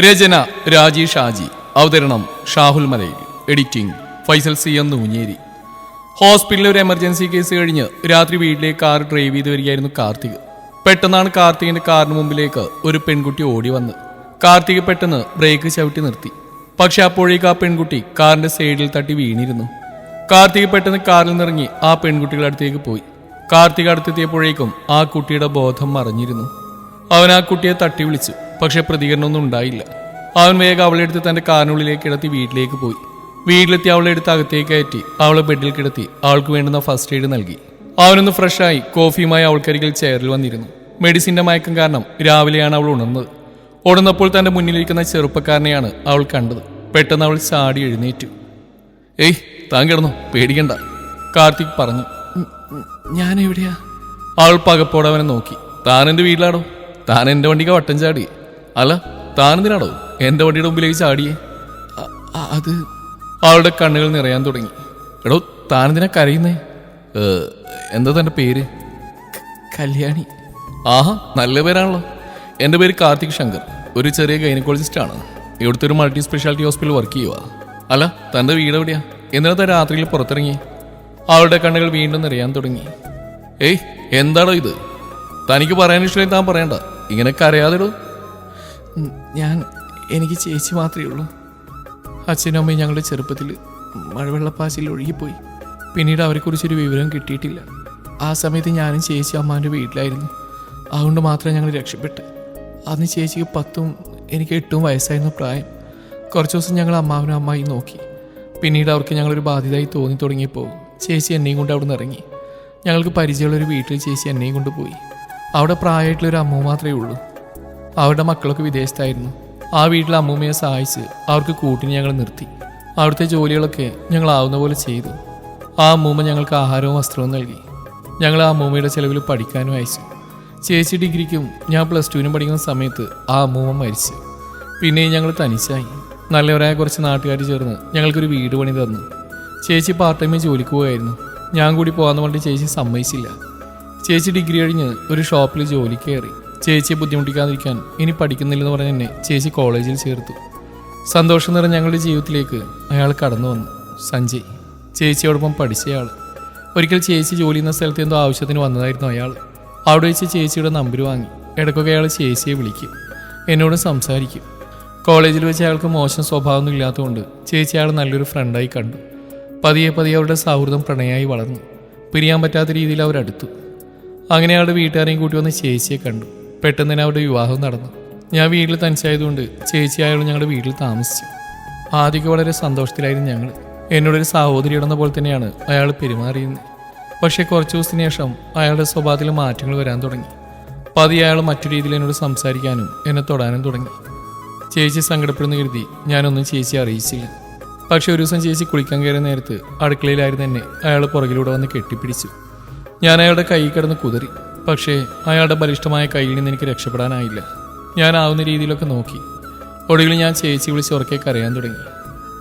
രചന രാജേഷ് ആജി. അവതരണം Shahul Malayil. Editing Faisal C M Noonjeri. ഹോസ്പിറ്റലിൽ ഒരു എമർജൻസി കേസ് കഴിഞ്ഞ് രാത്രി വീട്ടിലേക്ക് കാർ ഡ്രൈവ് ചെയ്ത് വരികയായിരുന്നു കാർത്തിക്. പെട്ടെന്നാണ് കാർത്തികിന്റെ കാറിന് മുമ്പിലേക്ക് ഒരു പെൺകുട്ടി ഓടി വന്ന്. കാർത്തിക് പെട്ടെന്ന് ബ്രേക്ക് ചവിട്ടി നിർത്തി. പക്ഷെ അപ്പോഴേക്ക് ആ പെൺകുട്ടി കാറിന്റെ സൈഡിൽ തട്ടി വീണിരുന്നു. കാർത്തിക് പെട്ടെന്ന് കാറിൽ നിന്നിറങ്ങി ആ പെൺകുട്ടികളുടെ അടുത്തേക്ക് പോയി. കാർത്തിക് അടുത്തെത്തിയപ്പോഴേക്കും ആ കുട്ടിയുടെ ബോധം മറഞ്ഞിരുന്നു. അവൻ ആ കുട്ടിയെ തട്ടി വിളിച്ചു. പക്ഷെ പ്രതികരണമൊന്നും ഉണ്ടായില്ല. അവൻ വേഗം അവളെ എടുത്ത് തന്റെ കാറിനുള്ളിലേക്ക് കിടത്തി വീട്ടിലേക്ക് പോയി. വീട്ടിലെത്തി അവളെ എടുത്ത് അകത്തേക്ക് കയറ്റി. അവളെ ബെഡിൽ കിടത്തി. അവൾക്ക് വേണ്ടുന്ന ഫസ്റ്റ് എയ്ഡ് നൽകി. അവനൊന്ന് ഫ്രഷായി കോഫിയുമായി അവൾക്കരികിൽ ചെയറിൽ വന്നിരുന്നു. മെഡിസിന്റെ മയക്കം കാരണം രാവിലെയാണ് അവൾ ഉണർന്നത്. ഉണർന്നപ്പോൾ തന്റെ മുന്നിലിരിക്കുന്ന ചെറുപ്പക്കാരനെയാണ് അവൾ കണ്ടത്. പെട്ടെന്ന് അവൾ ചാടി എഴുന്നേറ്റു. ഏയ് താൻ കിടന്നു? പേടിക്കണ്ട കാർത്തിക് പറഞ്ഞു. ഞാൻ എവിടെയാ അവൾ പകപ്പോടെ അവനെ നോക്കി. താൻ എന്റെ വീട്ടിലാടോ താൻ എന്റെ വണ്ടിക്ക് വട്ടം ചാടി. അല്ല താൻ എന്റെ എന്റെ വണ്ടിയുടെ മുമ്പിലേക്ക് ചാടിയേ? അത് അവളുടെ കണ്ണുകൾ നിറയാൻ തുടങ്ങി. എടോ താൻ എന്തിനാ കരയുന്നേ? എന്താ തന്റെ പേര്? കല്യാണി. ആഹാ നല്ല പേരാണല്ലോ. എന്റെ പേര് കാർത്തിക് ശങ്കർ. ഒരു ചെറിയ ഗൈനക്കോളജിസ്റ്റ് ആണ്. ഇവിടുത്തെ ഒരു മൾട്ടി സ്പെഷ്യാലിറ്റി ഹോസ്പിറ്റൽ വർക്ക് ചെയ്യുക അല്ല തന്റെ വീട് എവിടെയാ? എന്നിട്ട് രാത്രിയിൽ പുറത്തിറങ്ങി. അവളുടെ കണ്ണുകൾ വീണ്ടും നിറയാൻ തുടങ്ങി. ഏയ് എന്താണോ ഇത്? തനിക്ക് പറയാൻ ഇഷ്ടമായി താൻ പറയണ്ട. ഇങ്ങനെ അറിയാതെടൂ. ഞാൻ എനിക്ക് ചേച്ചി മാത്രമേ ഉള്ളൂ. അച്ഛനും അമ്മയും ഞങ്ങളുടെ ചെറുപ്പത്തിൽ മഴവെള്ളപ്പാച്ചിൽ ഒഴുകിപ്പോയി. പിന്നീട് അവരെക്കുറിച്ചൊരു വിവരം കിട്ടിയിട്ടില്ല. ആ സമയത്ത് ഞാനും ചേച്ചി അമ്മാന്റെ വീട്ടിലായിരുന്നു. അതുകൊണ്ട് മാത്രമേ ഞങ്ങൾ രക്ഷപ്പെട്ട്. അന്ന് ചേച്ചിക്ക് പത്തും എനിക്ക് എട്ടും വയസ്സായിരുന്നു പ്രായം. കുറച്ച് ദിവസം ഞങ്ങൾ അമ്മാവനും അമ്മായി നോക്കി. പിന്നീട് അവർക്ക് ഞങ്ങളൊരു ബാധ്യതയായി തോന്നി തുടങ്ങിയപ്പോൾ ചേച്ചി എന്നെയും കൊണ്ട് അവിടെ നിന്ന് ഇറങ്ങി. ഞങ്ങൾക്ക് പരിചയമുള്ളൊരു വീട്ടിൽ ചേച്ചി എന്നെയും കൊണ്ട് പോയി അവിടെ പ്രായമായിട്ടുള്ളൊരു അമ്മ മാത്രമേ ഉള്ളൂ. അവരുടെ മക്കളൊക്കെ വിദേശത്തായിരുന്നു. ആ വീട്ടിലെ അമ്മൂമ്മയെ സഹായിച്ച് അവർക്ക് കൂട്ടിന് ഞങ്ങൾ നിർത്തി. അവിടുത്തെ ജോലികളൊക്കെ ഞങ്ങൾ ആവുന്ന പോലെ ചെയ്തു. ആ അമ്മൂമ്മ ഞങ്ങൾക്ക് ആഹാരവും വസ്ത്രവും നൽകി. ഞങ്ങൾ ആ അമ്മൂമ്മയുടെ ചെലവിൽ പഠിക്കാനും അയച്ചു. ചേച്ചി ഡിഗ്രിക്കും ഞാൻ പ്ലസ് ടുവിനും പഠിക്കുന്ന സമയത്ത് ആ അമ്മൂമ്മ മരിച്ചു. പിന്നെ ഞങ്ങൾ തനിച്ചായി. നല്ലവരായ കുറച്ച് നാട്ടുകാർ ചേർന്ന് ഞങ്ങൾക്കൊരു വീട് പണി തന്നു. ചേച്ചി പാർട്ട് ടൈമിൽ ജോലിക്ക് പോയായിരുന്നു. ഞാൻ കൂടി പോകാമെന്ന് പറഞ്ഞിട്ട് ചേച്ചി സമ്മതിച്ചില്ല. ചേച്ചി ഡിഗ്രി കഴിഞ്ഞ് ഒരു ഷോപ്പിൽ ജോലിക്ക് കയറി. ചേച്ചിയെ ബുദ്ധിമുട്ടിക്കാതിരിക്കാൻ ഇനി പഠിക്കുന്നില്ലെന്ന് പറഞ്ഞ് എന്നെ ചേച്ചി കോളേജിൽ ചേർത്തു. സന്തോഷം നിറഞ്ഞ ഞങ്ങളുടെ ജീവിതത്തിലേക്ക് അയാൾ കടന്നു വന്നു. സഞ്ജയ് ചേച്ചിയോടൊപ്പം പഠിച്ചയാൾ ഒരിക്കൽ ചേച്ചി ജോലി ചെയ്യുന്ന സ്ഥലത്ത് എന്തോ ആവശ്യത്തിന് വന്നതായിരുന്നു അയാൾ. അവിടെ വെച്ച് ചേച്ചിയുടെ നമ്പർ വാങ്ങി. ഇടയ്ക്കൊക്കെ അയാൾ ചേച്ചിയെ വിളിക്കും. എന്നോട് സംസാരിക്കും. കോളേജിൽ വെച്ച് അയാൾക്ക് മോശം സ്വഭാവമൊന്നും ഇല്ലാത്തതുകൊണ്ട് ചേച്ചി അയാൾ നല്ലൊരു ഫ്രണ്ടായി കണ്ടു. പതിയെ പതിയെ അവരുടെ സൗഹൃദം പ്രണയമായി വളർന്നു. പിരിയാൻ പറ്റാത്ത രീതിയിൽ അവരടുത്തു അങ്ങനെ അവരുടെ വീട്ടുകാരെയും കൂട്ടി വന്ന് ചേച്ചിയെ കണ്ടു. പെട്ടെന്ന് തന്നെ അവരുടെ വിവാഹം നടന്നു. ഞാൻ വീട്ടിൽ തനിച്ചായതുകൊണ്ട് ചേച്ചി അയാളും ഞങ്ങളുടെ വീട്ടിൽ താമസിച്ചു. ആദ്യമൊക്കെ വളരെ സന്തോഷത്തിലായിരുന്നു ഞങ്ങൾ എന്നോടൊരു സഹോദരി ഇടുന്ന പോലെ തന്നെയാണ് അയാൾ പെരുമാറിയത് പക്ഷേ കുറച്ച് ദിവസത്തിന് ശേഷം അയാളുടെ സ്വഭാവത്തിൽ മാറ്റങ്ങൾ വരാൻ തുടങ്ങി. പതിയെ അയാൾ മറ്റു രീതിയിൽ എന്നോട് സംസാരിക്കാനും എന്നെ തൊടാനും തുടങ്ങി. ചേച്ചി സങ്കടപ്പെടുന്ന കരുതി ഞാനൊന്നും ചേച്ചി അറിയിച്ചില്ല. പക്ഷെ ഒരു ദിവസം ചേച്ചി കുളിക്കാൻ കയറിയ നേരത്ത് അടുക്കളയിലായിരുന്നു എന്നെ അയാൾ പുറകിലൂടെ വന്ന് കെട്ടിപ്പിടിച്ചു. ഞാൻ അയാളുടെ കൈ കിടന്ന് കുതിരി. പക്ഷേ അയാളുടെ ബലിഷ്ടമായ കയ്യിൽ നിന്ന് എനിക്ക് രക്ഷപ്പെടാനായില്ല. ഞാൻ ആവുന്ന രീതിയിലൊക്കെ നോക്കി. ഒടുവിൽ ഞാൻ ചേച്ചി വിളിച്ച് ഉറക്കെ കരയാൻ തുടങ്ങി.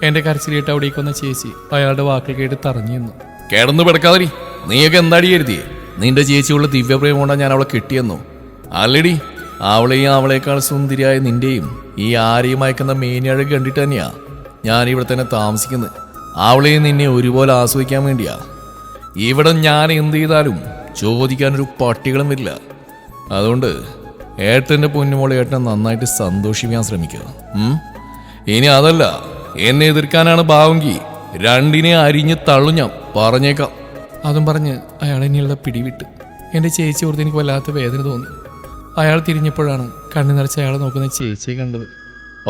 എന്റെ കരച്ചിലിട്ട് അവിടേക്ക് വന്ന ചേച്ചി അയാളുടെ വാക്കുകൾ കേട്ട് തറഞ്ഞു നിന്നു. കേടന്നു പെടക്കാതെ നീയൊക്കെ എന്താടി കരുതിയേ? നിന്റെ ചേച്ചിയുള്ള ദിവ്യപ്രേമം കൊണ്ടാ ഞാൻ അവളെ കിട്ടിയെന്നോ? അല്ലടി അവളെയും അവളേക്കാൾ സുന്ദരിയായ നിന്റെയും ഈ ആരെയും അയക്കുന്ന മേനിയഴ കണ്ടിട്ട് തന്നെയാ ഞാൻ ഇവിടെ തന്നെ താമസിക്കുന്നത്. അവളെയും നിന്നെ ഒരുപോലെ ആസ്വദിക്കാൻ വേണ്ടിയാ. ഇവിടെ ഞാൻ എന്ത് ചെയ്താലും ചോദിക്കാനൊരു പട്ടികളും വരില്ല. അതുകൊണ്ട് ഏട്ടന്റെ പൊന്നുമോളെ ഏട്ടനെ നന്നായിട്ട് സന്തോഷിപ്പിക്കാൻ ശ്രമിക്കുക. ഇനി അതല്ല എന്നെ എതിർക്കാനാണ് ഭാവെങ്കിൽ രണ്ടിനെ അരിഞ്ഞ് തള്ളു ഞാൻ പറഞ്ഞേക്കാം. അതും പറഞ്ഞ് അയാൾ ഇനിയുള്ള പിടിവിട്ട്. എന്റെ ചേച്ചി ഓർത്ത് എനിക്ക് വല്ലാത്ത വേദന തോന്നി. അയാൾ തിരിഞ്ഞപ്പോഴാണ് കണ്ണു നിറച്ച് അയാളെ നോക്കുന്ന ചേച്ചിയെ കണ്ടത്.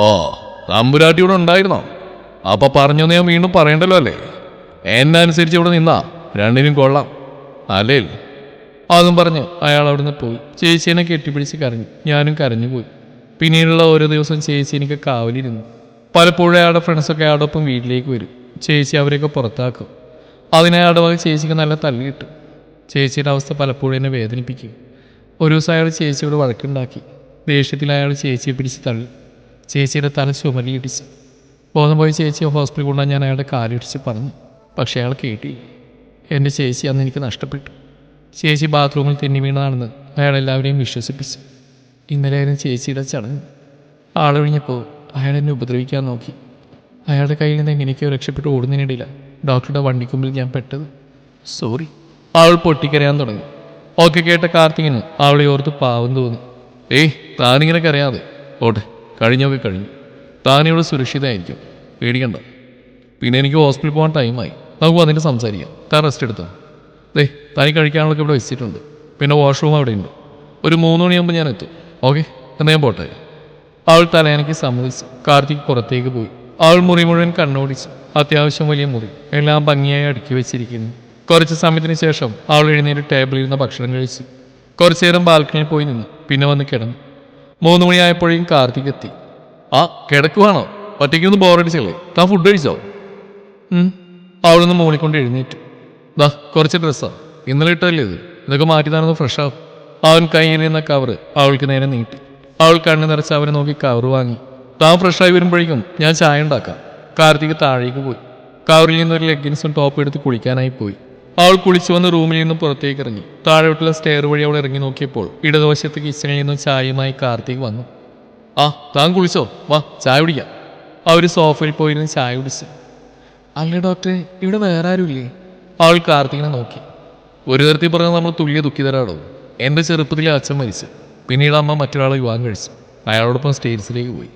ഓ തമ്പുരാട്ടി ഇവിടെ ഉണ്ടായിരുന്നോ? അപ്പൊ പറഞ്ഞു ഞാൻ വീണ്ടും പറയണ്ടല്ലോ അല്ലേ? എന്നെ അനുസരിച്ച് ഇവിടെ നിന്നാ രണ്ടിനും കൊള്ളാം. അല്ലേ അതും പറഞ്ഞ് അയാൾ അവിടുന്ന് പോയി. ചേച്ചീനെ കെട്ടിപ്പിടിച്ച് കരഞ്ഞു. ഞാനും കരഞ്ഞു പോയി. പിന്നീടുള്ള ഓരോ ദിവസം ചേച്ചി എനിക്ക് കാവലിരുന്നു. പലപ്പോഴും അയാളുടെ ഫ്രണ്ട്സൊക്കെ അയാളുടെ ഒപ്പം വീട്ടിലേക്ക് വരും. ചേച്ചി അവരെയൊക്കെ പുറത്താക്കും. അതിനെ അയാളുടെ വക ചേച്ചിക്ക് നല്ല തല്ല് കിട്ടും. ചേച്ചിയുടെ അവസ്ഥ പലപ്പോഴും എന്നെ വേദനിപ്പിക്കും. ഒരു ദിവസം അയാൾ ചേച്ചിയോട് വഴക്കുണ്ടാക്കി. ദേഷ്യത്തിൽ അയാൾ ചേച്ചിയെ പിടിച്ച് തള്ളി. ചേച്ചിയുടെ തല ചുമലിയിടിച്ച് ബോധം പോയി ചേച്ചിയെ ഹോസ്പിറ്റലിൽ കൊണ്ടുപോകാൻ ഞാൻ അയാളുടെ കാലിടിച്ച് പറഞ്ഞു. പക്ഷേ അയാൾ കേട്ടി എന്റെ ചേച്ചി അന്ന് എനിക്ക് നഷ്ടപ്പെട്ടു. ചേച്ചി ബാത്റൂമിൽ തെന്നി വീണതാണെന്ന് അയാൾ എല്ലാവരെയും വിശ്വസിപ്പിച്ചു. ഇന്നലെയായിരുന്നു ചേച്ചിയുടെ ചടങ്ങ്. ആളൊഴിഞ്ഞപ്പോൾ അയാൾ എന്നെ ഉപദ്രവിക്കാൻ നോക്കി. അയാളുടെ കയ്യിൽ നിന്ന് എങ്ങനെയൊക്കെയോ രക്ഷപ്പെട്ട് ഓടുന്നതിനിടയില്ല ഡോക്ടറുടെ വണ്ടിക്കുമ്പിൽ ഞാൻ പെട്ടത്. സോറി. അവൾ പൊട്ടിക്കരയാൻ തുടങ്ങി. ഒക്കെ കേട്ട കാർത്തികിന് അവളെ ഓർത്ത് പാവം തോന്നി. ഏയ് താനിങ്ങനെ കരയാതെ. ഓട്ടെ കഴിഞ്ഞൊക്കെ കഴിഞ്ഞു. താനിവിടെ സുരക്ഷിതമായിരിക്കും പേടിക്കണ്ട. പിന്നെ എനിക്ക് ഹോസ്പിറ്റലിൽ പോകാൻ ടൈമായി. നമുക്ക് വന്നിട്ട് സംസാരിക്കാം. താൻ റെസ്റ്റ് എടുത്തോ? ദേ തനി കഴിക്കാനുള്ളൊക്കെ ഇവിടെ വെച്ചിട്ടുണ്ട്. പിന്നെ വാഷ്റൂം അവിടെ ഉണ്ട് ഒരു മൂന്ന് മണിയാകുമ്പോൾ ഞാൻ എത്തും. ഓക്കെ എന്നാൽ ഞാൻ പോട്ടെ. അവൾ തലയാനയ്ക്ക് സമ്മതിച്ചു. കാർത്തിക് പുറത്തേക്ക് പോയി. അവൾ മുറി മുഴുവൻ കണ്ണോടിച്ചു. അത്യാവശ്യം വലിയ മുറി. എല്ലാം ഭംഗിയായി അടുക്കി വെച്ചിരിക്കുന്നു. കുറച്ച് സമയത്തിന് ശേഷം അവൾ എഴുന്നേറ്റ് ടേബിളിൽ നിന്ന് ഭക്ഷണം കഴിച്ചു. കുറച്ചു നേരം ബാൽക്കണിയിൽ പോയി നിന്നു. പിന്നെ വന്ന് കിടന്നു. മൂന്ന് മണിയായപ്പോഴേക്കും കാർത്തിക് എത്തി. ആ കിടക്കുവാണോ? ഒറ്റയ്ക്കൊന്ന് ബോറടിച്ചല്ലേ താൻ ഫുഡ് കഴിച്ചോ. അവളൊന്ന് മൂളിക്കൊണ്ട് എഴുന്നേറ്റു. ദാ കുറച്ച് ഡ്രസ്സാ. ഇന്നലെ ഇട്ടല്ലേ ഇത്? ഇതൊക്കെ മാറ്റി താനൊന്ന് ഫ്രഷ് ആവും അവൻ കയ്യിൽ കവർ അവൾക്ക് നേരെ നീട്ടി. അവൾ കണ്ണു നിറച്ച് അവനെ നോക്കി കവർ വാങ്ങി. താൻ ഫ്രഷായി വരുമ്പോഴേക്കും ഞാൻ ചായ ഉണ്ടാക്കാം. കാർത്തിക് താഴേക്ക് പോയി. കവറിൽ നിന്നൊരു ലെഗിൻസും ടോപ്പ് എടുത്ത് കുളിക്കാനായി പോയി. അവൾ കുളിച്ചു വന്ന് റൂമിൽ നിന്ന് പുറത്തേക്ക് ഇറങ്ങി. താഴോട്ടുള്ള സ്റ്റെയർ വഴി അവൾ ഇറങ്ങി നോക്കിയപ്പോൾ ഇടതുവശത്ത് കിച്ചണിൽ നിന്നും ചായയുമായി കാർത്തിക് വന്നു. ആ താൻ കുളിച്ചോ? വാ ചായ കുടിക്കാം. അവർ സോഫയിൽ പോയിരുന്ന് ചായ കുടിച്ചു. അല്ല ഡോക്ടറെ? ഇവിടെ വേറെ ആരുമില്ലേ? അവൾ കാർത്തികനെ നോക്കി. ഒരു തരത്തിൽ പറഞ്ഞാൽ നമ്മൾ തുല്യ ദുഃഖിതരാടോ എന്റെ ചെറുപ്പത്തിലെ അച്ഛൻ മരിച്ചു. പിന്നീട് അമ്മ മറ്റൊരാളെ വിവാഹം കഴിച്ചു. അയാളോടൊപ്പം സ്റ്റേറ്റ്സിലേക്ക് പോയി.